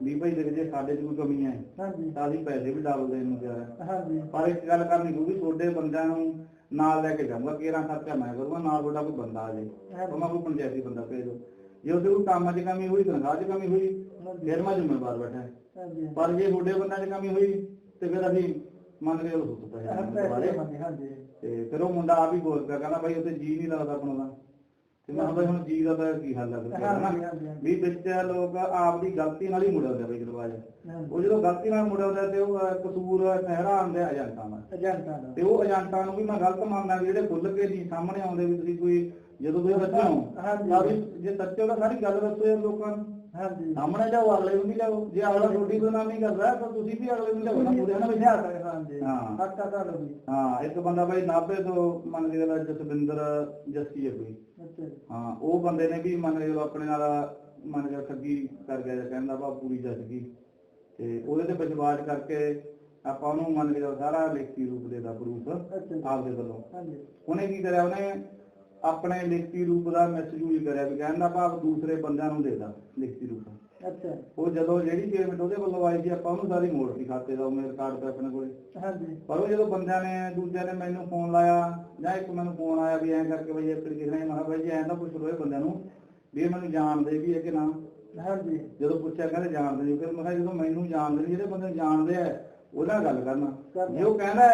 ਵੀ ਭਾਈ ਦੇਖ ਜੇ ਸਾਡੇ 'ਚ ਕੋਈ ਕਮੀ ਹੈ ਹਾਂਜੀ। ਤਾਂ ਅਸੀਂ ਪੈਸੇ ਵੀ ਡਬਲ ਦੇਣ ਨੂੰ ਤਿਆਰ ਹੈ ਹਾਂਜੀ। ਪਰ ਇੱਕ ਗੱਲ ਕਰਨੀ ਕਿਉਂਕਿ ਛੋਟੇ ਬੰਦਿਆਂ ਨੂੰ ਨਾਲ ਲੈ ਕੇ ਜਾਊਂਗਾ ਕਿਹੜਾ ਖਰਚਾ ਮੈਂ ਕਰੂੰਗਾ ਨਾਲ ਤੁਹਾਡਾ ਕੋਈ ਬੰਦਾ ਆ ਜੇ। ਉਹਨਾਂ ਕੋਈ ਪੰਚਾਇਤੀ ਬੰਦਾ ਭੇਜ ਦਿਓ। ਜੇ ਉਹਦੇ ਕੋਈ ਕੰਮ 'ਚ ਕਮੀ ਹੋਈ ਤਨਖਾਹ 'ਚ ਕਮੀ ਹੋਈ ਫਿਰ ਮੈਂ ਜ਼ਿੰਮੇਵਾਰ ਬੈਠਾ। ਪਰ ਜੇ ਛੋਟੇ ਬੰਦਿਆਂ 'ਚ ਕਮੀ ਹੋਈ ਤੇ ਫਿਰ ਅਸੀਂ ਮੰਨ ਕੇ ਚਲੋ ਸੁੱਤ ਪਏ ਹਾਂਜੀ ਤੇ ਫਿਰ ਉਹ ਮੁੰਡਾ ਆਪ ਹੀ ਬੋਲ ਪਿਆ ਕਹਿੰਦਾ ਬਾਈ ਉੱਥੇ ਜੀ ਨਹੀਂ ਲੱਗਦਾ ਆਪਣਾ ਦਾ ਕਿਹਾ ਬਾਈ ਹੁਣ ਜੀ ਦਾ ਤਾਂ ਕੀ ਹੱਲ ਹਾਂਜੀ। ਵੀ ਵਿੱਚ ਲੋਕ ਆਪ ਦੀ ਗਲਤੀ ਨਾਲ ਹੀ ਮੁੜ ਆਉਂਦੇ ਆ ਬਈ ਦਰਵਾਜ਼ੇ। ਉਹ ਜਦੋਂ ਗਲਤੀ ਨਾਲ ਮੁੜ ਆਉਂਦਾ ਤੇ ਉਹ ਕਸੂਰ ਠਹਿਰਾ ਆਉਂਦੇ ਆ ਏਜੰਟਾਂ ਦਾ ਏਜੰਟਾਂ ਦਾ ਤੇ ਉਹ ਏਜੰਟਾਂ ਨੂੰ ਵੀ ਮੈਂ ਗਲਤ ਮੰਨਦਾ ਵੀ ਜਿਹੜੇ ਖੁੱਲ ਕੇ ਨਹੀਂ ਸਾਹਮਣੇ ਆਉਂਦੇ ਵੀ ਤੁਸੀਂ ਕੋਈ ਜਦੋਂ ਤੁਸੀਂ ਸੱਚੇ ਹੋ। ਜੇ ਸੱਚੇ ਹੋ ਤਾਂ ਸਾਰੀ ਗੱਲ ਦੱਸੋ ਲੋਕਾਂ ਨੂੰ। ਹਾਂਜੀ ਸਾਹਮਣੇ ਜਾਓ ਅਗਲੇ ਨੂੰ ਵੀ ਜਾਓ ਜੇ ਅਗਲਾ ਤੁਹਾਡੀ ਬਦਨਾਮੀ ਕਰਦਾ ਤਾਂ ਤੁਸੀਂ ਵੀ ਅਗਲੇ ਨੂੰ ਲਿਆਓ। ਨਾ ਪੂਰੇ ਨਾ ਲਿਆ ਸਕਦੇ ਹਾਂਜੀ। ਹਾਂ। ਹੱਕਾ ਤੁਹਾਡਾ ਵੀ। ਹਾਂ ਇੱਕ ਬੰਦਾ ਬਾਈ ਨਾਭੇ ਤੋਂ ਮੰਨ ਕੇ ਚੱਲ ਜਸਵਿੰਦਰ ਜੱਸੀ ਹੈ ਕੋਈ। ਹਾਂ ਉਹ ਬੰਦੇ ਨੇ ਵੀ ਮੰਨ ਕੇ ਚਲੋ ਆਪਣੇ ਨਾਲ ਮੰਨ ਕੇ ਠੱਗੀ ਕਰ ਗਿਆ ਕਹਿੰਦਾ ਵਾ ਪੂਰੀ ਜੱਜ ਗਈ ਤੇ ਉਹਦੇ ਤੇ ਵਿਸ਼ਵਾਸ ਕਰਕੇ ਆਪਾਂ ਉਹਨੂੰ ਮੰਨ ਕੇ ਚਲੋ ਸਾਰਾ ਲਿਖਤੀ ਰੂਪ ਦੇਦਾ ਪ੍ਰੂਫ ਅੱਛਾ ਜੀ। ਆਪਦੇ ਵੱਲੋਂ। ਹਾਂਜੀ। ਉਹਨੇ ਕੀ ਕਰਿਆ ਉਹਨੇ ਆਪਣੇ ਲਿਖਤੀ ਰੂਪ ਦਾ ਮੈਸੇਜ ਕਰਿਆ ਵੀ ਕਹਿਣ ਦਾ ਭਾਵ ਦੂਸਰੇ ਬੰਦਿਆਂ ਨੂੰ ਦੇਦਾ ਲਿਖਤੀ ਰੂਪ ਅੱਛਾ। ਉਹ ਜਦੋਂ ਜਿਹੜੀ ਪੇਮੈਂਟ ਉਹਦੇ ਵੱਲੋਂ ਆਈ ਸੀ ਆਪਾਂ ਉਹਨੂੰ ਸਾਰੀ ਮੋੜਤੀ ਖਾਤੇ ਦਾ ਮੇਰੇ ਕਾਰਡ ਤੇ ਆਪਣੇ ਕੋਲੇ। ਹਾਂਜੀ। ਪਰ ਉਹ ਜਦੋਂ ਬੰਦਿਆਂ ਨੇ ਦੂਜਿਆਂ ਨੇ ਮੈਨੂੰ ਫੋਨ ਲਾਇਆ ਜਾਂ ਇੱਕ ਮੈਨੂੰ ਫੋਨ ਆਇਆ ਵੀ ਐਂ ਕਰਕੇ ਬਈ ਐਪਲੀਕੇਸ਼ਨ ਹੈ ਮੈਂ ਕਿਹਾ ਬਾਈ ਜੀ ਐਂ ਤਾਂ ਪੁੱਛ ਇਹ ਬੰਦਿਆਂ ਨੂੰ ਵੀ ਇਹ ਮੈਨੂੰ ਜਾਣਦੇ ਵੀ ਹੈ ਕਿ ਨਾ। ਹਾਂਜੀ। ਜਦੋਂ ਪੁੱਛਿਆ ਕਹਿੰਦੇ ਜਾਣਦੇ ਨਹੀਂ ਫਿਰ ਮੈਂ ਕਿਹਾ ਜਦੋਂ ਮੈਨੂੰ ਜਾਣਦੇ ਨਹੀਂ ਜਿਹੜੇ ਬੰਦੇ ਜਾਣਦੇ ਆ ਉਹਨਾਂ ਨਾਲ ਗੱਲ ਕਰਨਾ। ਜੇ ਉਹ ਕਹਿੰਦਾ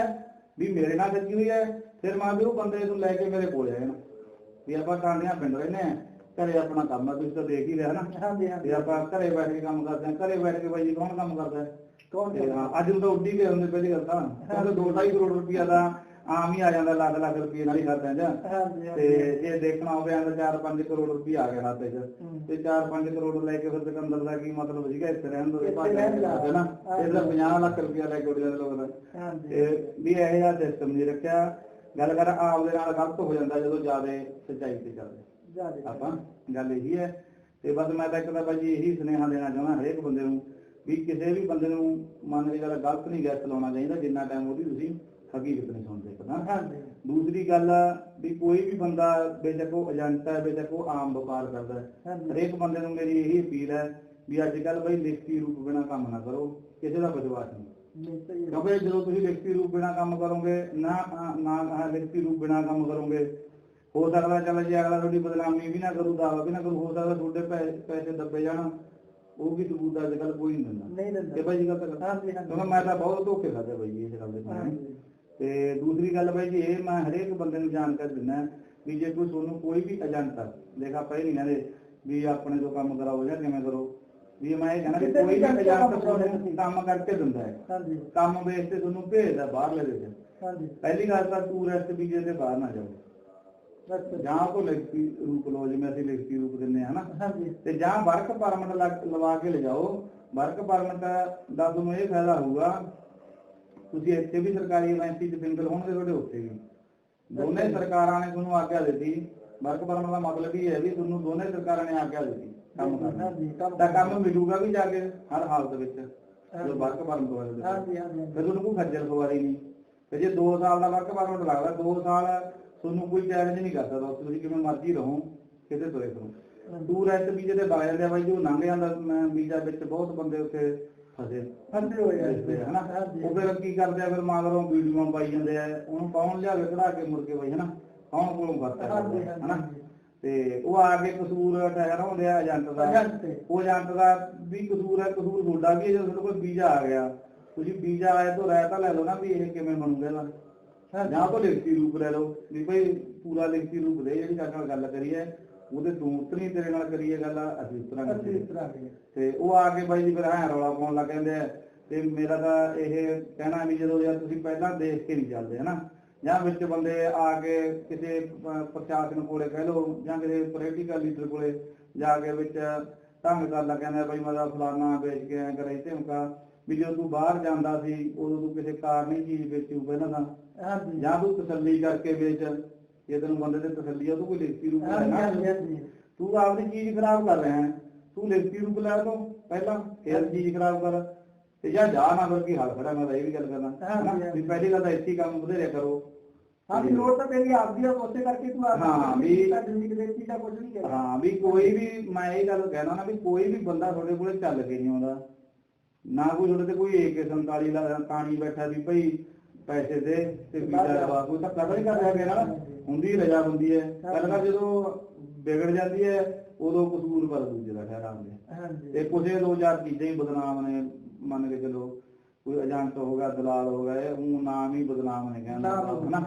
ਵੀ ਮੇਰੇ ਨਾਲ ਸੱਚੀ ਹੋਈ ਹੈ ਫਿਰ ਮੈਂ ਵੀ ਉਹ ਬੰਦੇ ਨੂੰ ਲੈ ਕੇ ਮੇਰੇ ਕੋਲ ਆਇਆ ਨਾ ਵੀ ਆਪਾਂ ਕਾਂਡੀਆਂ ਪਿੰਡ ਰਹਿੰਦੇ ਆ ਘਰੇ ਆਪਣਾ ਕੰਮ ਆ ਤੁਸੀਂ ਤਾਂ ਦੇਖ ਹੀ ਰਿਹਾ ਨਾ। ਹਾਂਜੀ ਹਾਂਜੀ। ਤੇ ਆਪਾਂ ਘਰੇ ਬੈਠ ਕੇ ਕੰਮ ਕਰਦੇ ਆ ਘਰੇ ਬੈਠ ਕੇ ਬਾਈ ਜੀ ਕੌਣ ਕੰਮ ਕਰਦਾ ਹੈ? ਕੌਣ ਤੇ ਹਾਂ, ਅੱਜ ਉਹ ਤਾਂ ਉੱਡੀ ਗਏ ਹੁੰਦੇ ਪਹਿਲੀ ਗੱਲ ਤਾਂ। ਕਹਿੰਦੇ 2.5 ਕਰੋੜ ਰੁਪਇਆ ਦਾ ਆਮ ਹੀ ਆ ਜਾਂਦਾ ਲੱਖ ਲੱਖ ਰੁਪਏ ਨਾਲ ਹੀ ਖਾਤੇ 'ਚ ਹਾਂਜੀ ਤੇ ਜੇ ਦੇਖਣਾ ਹੋਵੇ ਤਾਂ 4-5 ਕਰੋੜ ਰੁਪਏ ਆ ਗਏ ਖਾਤੇ 'ਚ। ਤੇ 4-5 ਕਰੋੜ ਲੈ ਕੇ ਫਿਰ ਦੁਕਾਨਦਾਰ ਦਾ ਕੀ ਮਤਲਬ ਸੀਗਾ? ਇੱਥੇ ਰਹਿਣ ਦੋ ਇੱਥੇ ਰਹਿਣ ਦਾ। ਹੈ ਨਾ। ਇਹਦਾ 50 ਲੱਖ ਰੁਪਏ ਲੈ ਕੇ ਉੱਡ ਜਾਂਦੇ ਲੋਕ ਦਾ ਹਾਂਜੀ। ਤੇ ਵੀ ਇਹ ਜਿਹਾ ਸਿਸਟਮ ਨਹੀਂ ਰੱਖਿਆ। ਗੱਲ ਕਰ ਆਪਦੇ ਨਾਲ ਗਲਤ ਹੋ ਜਾਂਦਾ ਜਦੋਂ ਜ਼ਿਆਦਾ ਸੱਚਾਈ ਤੇ ਚੱਲਦੇ। ਆਪਾਂ ਗੱਲ ਇਹੀ ਹੈ। ਤੇ ਬਸ ਮੈਂ ਤਾਂ ਤਾਂ ਭਾਜੀ ਇਹੀ ਸੁਨੇਹਾ ਦੇਣਾ ਚਾਹੁੰਦਾ ਹਰੇਕ ਬੰਦੇ ਨੂੰ ਵੀ ਕਿਸੇ ਵੀ ਬੰਦੇ ਨੂੰ ਮਨ ਦੀ ਗੱਲ ਗਲਤ ਨਹੀਂ ਗੈਸ ਲਾਉਣਾ ਚਾਹੀਦਾ ਜਿੰਨਾ ਟਾਈਮ ਉਹਦੀ ਤੁਸੀਂ ਹਕੀਕਤ ਨਹੀਂ ਸੁਣਦੇ ਪਤਾ ਦੂਸਰੀ ਗੱਲ ਵੀ ਕੋਈ ਵੀ ਬੰਦਾ ਬੇਸ਼ੱਕ ਉਹ ਏਜੰਟ ਹੈ ਬੇਸ਼ੱਕ ਉਹ ਆਮ ਵਪਾਰ ਕਰਦਾ ਹੈ। ਹਰੇਕ ਬੰਦੇ ਨੂੰ ਮੇਰੀ ਇਹੀ ਅਪੀਲ ਹੈ ਵੀ ਅੱਜ ਕੱਲ ਬਈ ਲਿਖਤੀ ਰੂਪ ਬਿਨਾ ਕੰਮ ਨਾ ਕਰੋ ਕਿਸੇ ਦਾ ਵਿਸ਼ਵਾਸ ਨਹੀਂ। ਕਿਉਂਕਿ ਜਦੋਂ ਤੁਸੀਂ ਲਿਖਤੀ ਰੂਪ ਬਿਨਾ ਕੰਮ ਕਰੋਗੇ ਨਾ ਨਾ ਨਾ ਲਿਖਤੀ ਰੂਪ ਬਿਨਾ ਕੰਮ ਕਰੋਗੇ ਹੋ ਸਕਦਾ ਚੱਲ ਜੇ ਅਗਲਾ ਤੁਹਾਡੀ ਬਦਨਾਮੀ ਵੀ ਨਾ ਕਰੂ ਦਾਵਾ ਵੀ ਨਾ ਕਰੂ ਹੋ ਸਕਦਾ ਤੁਹਾਡੇ ਪੈਸੇ ਦੱਬੇ ਜਾਣ ਉਹ ਵੀ ਸਬੂਤ ਅੱਜ ਕੱਲ ਕੋਈ ਨਹੀਂ ਦਿੰਦਾ। ਨਹੀਂ ਦਿੰਦਾ। ਭਾਈ ਜੀ ਗੱਲ ਤਾਂ ਕਿਉਂਕਿ ਮੈਂ ਤਾਂ ਬਹੁਤ ਧੋਖੇ ਖਾਦੇ ਬਾਈ ਇਸ ਗੱਲ ਦੇ ਤੇ ਦੂਸਰੀ ਗੱਲ ਬਾਈ ਜੀ ਇਹ ਮੈਂ ਹਰੇਕ ਬੰਦੇ ਨੂੰ ਜਾਣਕਾਰੀ ਦਿੰਦਾ ਵੀ ਜੇ ਕੋਈ ਤੁਹਾਨੂੰ ਕੋਈ ਵੀ ਏਜੰਟ ਦੇਖ ਆਪਾਂ ਇਹ ਨਹੀਂ ਕਹਿੰਦੇ ਵੀ ਆਪਣੇ ਤੋਂ ਕੰਮ ਕਰਾਓ ਜਾਂ ਕਿਵੇਂ ਕਰੋ ਵੀ ਮੈਂ ਇਹ ਕਹਿੰਦਾ ਵੀ ਕੋਈ ਕਰਾਉਣੇ ਤੁਹਾਨੂੰ ਤੁਸੀਂ। ਕੰਮ ਕਰਕੇ ਦਿੰਦਾ ਹੈ। ਹਾਂਜੀ। ਕੰਮ ਬੇਸ ਤੇ ਤੁਹਾਨੂੰ ਭੇਜਦਾ ਬਾਹਰਲੇ ਦੇ ਹਾਂਜੀ। ਪਹਿਲੀ ਗੱਲ ਤਾਂ ਟੂਰਿਸਟ ਵੀਜ਼ੇ ਤੇ ਬਾਹਰ ਨਾ ਜਾਓ। ਜਾਂ ਕੋ ਲਿਖਤੀ ਰੂਪ ਲਓ ਜਿਵੇਂ ਅਸੀਂ ਲਿਖਤੀ ਰੂਪ ਦਿੰਦੇ ਹਾਂ ਹਨਾ? ਹਾਂਜੀ। ਤੇ ਜਾਂ ਵਰਕ ਪਰਮਿਟ ਲਵਾ ਕੇ ਲਿਜਾਓ। ਵਰਕ ਪਰਮਿਟ ਦਾ ਤੁਹਾਨੂੰ ਇਹ ਫਾਇਦਾ ਹੋਊਗਾ ਤੁਸੀਂ ਇੱਥੇ ਵੀ ਸਰਕਾਰੀ ਏਜੰਸੀ ਚ ਸਿੰਗਲ ਹੋਣਗੇ ਤੁਹਾਡੇ ਉੱਥੇ ਵੀ। ਦੋਨੇ ਸਰਕਾਰਾਂ ਨੇ ਤੁਹਾਨੂੰ ਆਗਿਆ ਦਿੱਤੀ। ਵਰਕ ਪਰਮਿਟ ਦਾ ਮਤਲਬ ਇਹ ਹੈ ਵੀ ਤੁਹਾਨੂੰ ਦੋਨੇ ਸਰਕਾਰਾਂ ਨੇ ਆਗਿਆ ਦਿੱਤੀ। ਕੰਮ ਕਰਨ। ਤਾਂ ਕੰਮ ਮਿਲੂਗਾ ਵੀ ਜਾ ਕੇ ਹਰ ਹਾਲਤ ਵਿੱਚ ਜੋ ਵਰਕ ਪਰਮਿਟ ਹੋਇਆ ਹਾਂਜੀ ਹਾਂਜੀ ਫਿਰ ਤੁਹਾਨੂੰ ਕੋਈ ਖੱਜਲ ਖੁਆਰੀ ਨਹੀਂ। ਤੇ ਜੇ 2 ਸਾਲ ਦਾ ਵਰਕ ਪਰਮਿਟ ਲੱਗਦਾ 2 ਸਾਲ ਤੁਹਾਨੂੰ ਕੋਈ ਚੈਲੰਜ ਨਹੀਂ ਕਰ ਸਕਦਾ। ਤੁਸੀਂ ਕਿਵੇਂ ਮਰਜ਼ੀ ਰਹੋ ਕਿਤੇ ਤੁਰੇ ਫਿਰੋ। ਟੂਰਿਸਟ ਵੀਜ਼ੇ ਤੇ ਵਗ ਜਾਂਦੇ ਆ ਬਾਈ ਜੋ ਲੰਘ ਜਾਂਦਾ ਵੀਜ਼ਾ ਵਿੱਚ ਬਹੁਤ ਬੰਦੇ ਉੱਥੇ ਫਸੇ। ਫਸੇ ਹੋਏ ਆ ਹਨਾ। ਉਹ ਫਿਰ ਕੀ ਕਰਦੇ ਆ ਫਿਰ ਮਗਰੋਂ ਵੀਡੀਓ ਪਾਈ ਜਾਂਦੇ ਆ। ਉਹਨੂੰ ਕੌਣ ਲਿਆ ਕੇ ਕਢਾ ਕੇ ਮੁੜ ਕੇ ਬਾਈ ਹਨਾ? ਕੌਣ ਕੋਲੋਂ ਵਰਤਾ ਹਾਂਜੀ, ਕਰਦਾ, ਹਾਂਜੀ, ਹਨਾ। ਤੇ ਉਹ ਆ ਕੇ ਕਸੂਰ ਠਹਿਰਾਉਂਦੇ ਆ ਏਜੰਟ ਦਾ। ਉਹ ਏਜੰਟ ਦਾ ਵੀ ਕਸੂਰ ਹੈ ਕਸੂਰ ਤੁਹਾਡਾ ਵੀ ਹੈ ਜਦੋਂ ਤੁਹਾਡੇ ਕੋਲ ਵੀਜ਼ਾ ਆ ਗਿਆ। ਤੁਸੀਂ ਵੀਜ਼ਾ ਆਏ ਤੋਂ ਰਹਿ ਤਾਂ ਲੈ ਲਓ ਨਾ ਵੀ ਇਹ ਕਿਵੇਂ ਬਣੂਗਾ ਇਹਦਾ। ਜਾਂ ਤਾਂ ਲਿਖਤੀ ਰੂਪ ਲੈ ਲਓ। ਵੀ ਭਾਈ ਪੂਰਾ ਲਿਖਤੀ ਰੂਪ ਦੇ ਜਿਹੜੀ ਨਾਲ ਗੱਲ ਕਰੀ ਹੈ ਉਹਦੇ ਤੂੰ ਉਤਨੀ ਤੇਰੇ ਨਾਲ ਕਰੀਏ ਗੱਲ ਅਸੀਂ ਦੇ ਤੇ ਉਹ ਆ ਕੇ ਬਾਈ ਜੀ ਫਿਰ ਐਂ ਰੌਲਾ ਪਾਉਣ ਲੱਗ ਜਾਂਦੇ ਆ ਤੇ ਮੇਰਾ ਤਾਂ ਇਹ ਕਹਿਣਾ ਵੀ ਜਦੋਂ ਯਾਰ ਤੁਸੀਂ ਪਹਿਲਾਂ ਦੇਖ ਕੇ ਨਹੀਂ ਚੱਲਦੇ ਹਨਾ? ਜਾਂ ਵਿੱਚ ਬੰਦੇ ਆ ਕੇ ਕਿਸੇ ਪ੍ਰਸ਼ਾਸਨ ਕੋਲੇ ਕਹਿ ਲਓ ਜਾਂ ਕਿਸੇ ਪੋਲੀਟੀਕਲ ਲੀਡਰ ਕੋਲੇ ਜਾ ਕੇ ਵਿੱਚ ਢੰਗ ਕਰ ਲੱਗ ਜਾਂਦੇ ਆ ਬਈ ਮਤਲਬ ਫਲਾਨਾ ਵੇਚ ਕੇ ਐਂ ਕਰੇ ਧਮਕਾ ਵੀ ਜਦੋਂ ਤੂੰ ਬਾਹਰ ਜਾਂਦਾ ਸੀ ਉਦੋਂ ਤੂੰ ਕਿਸੇ ਕਾਰ ਨਹੀਂ ਚੀਜ਼ ਵੇਚੂ ਪਹਿਲਾਂ ਤਾਂ। ਜਾਂ ਤੂੰ ਤਸੱਲੀ ਕਰਕੇ ਵੇਚ ਜੇ ਤੈਨੂੰ ਬੰਦੇ ਤੇ ਤਸੱਲੀ ਆ ਉਹ ਕੋਈ ਲਿਖਤੀ ਰੂਪ ਲੈਣਾ ਤੂੰ ਆਪਦੀ ਚੀਜ਼ ਖਰਾਬ ਕਰ ਰਿਹਾ ਤੂੰ ਲਿਖਤੀ ਰੂਪ ਲੈ ਤੂੰ ਪਹਿਲਾਂ ਫਿਰ ਚੀਜ਼ ਖਰਾਬ ਕਰ। ਤੇ ਜਾਂ ਜਾ ਨਾ ਕੀ ਹਾਲ ਖੜਾ ਮੈਂ ਤਾਂ ਇਹ ਵੀ ਗੱਲ ਕਰਨਾ? ਵੀ ਪਹਿਲੀ ਗੱਲ ਤਾਂ ਇੱਥੇ ਹੀ ਕੰਮ ਵਧੇਰੇ ਕਰੋ। ਹਾਂਜੀ ਲੋੜ ਤਾਂ ਤੇਰੀ ਆਪਦੀ ਆ ਉਸੇ ਕਰਕੇ ਤੂੰ ਆਪ ਹਾਂ, ਵੀ- ਜ਼ਿੰਦਗੀ ਦੇ ਵਿੱਚ ਤਾਂ ਕੁਝ ਨਹੀਂ ਕਰਦਾ ਹਾਂ ਵੀ ਕੋਈ ਵੀ ਮੈਂ ਇਹ ਗੱਲ ਕਹਿਣਾ ਨਾ ਵੀ ਕੋਈ ਵੀ ਬੰਦਾ ਤੁਹਾਡੇ ਕੋਲੇ ਚੱਲ ਕੇ ਨਹੀਂ ਆਉਂਦਾ। ਨਾ ਕੋਈ ਤੁਹਾਡੇ ਤੇ ਕੋਈ AK47 ਲਾ ਤਾਣੀ ਬੈਠਾ ਵੀ ਭਈ ਪੈਸੇ ਦੇ ਤੇ ਵੀਜ਼ਾ ਲਵਾ ਕੋਈ ਤਾਂ ਕਦਰ ਹੀ ਕਰ ਰਿਹਾ ਗਿਆ ਨਾ ਹੁੰਦੀ ਰਜਾ ਹੁੰਦੀ ਹੈ। ਪਹਿਲਾਂ ਜਦੋਂ ਵਿਗੜ ਜਾਂਦੀ ਹੈ ਉਦੋਂ ਕਸੂਰ ਪਰ ਦੂਜੇ ਦਾ ਠਹਿਰਾ ਹੁੰਦੇ ਹਾਂਜੀ। ਤੇ ਕੁਛੇ ਦੋ ਚਾਰ ਚੀਜ਼ਾਂ ਹੀ ਬਦਨਾਮ ਨੇ। ਮੰਨ ਕੇ ਚੱਲੋ ਕੋਈ ਏਜੰਟ ਹੋ ਗਿਆ ਦਲਾਲ ਹੋ ਗਿਆ ਉਹ ਨਾਮ ਹੀ ਬਦਨਾਮ ਨੇ ਕਹਿੰਦਾ ਹਨਾ।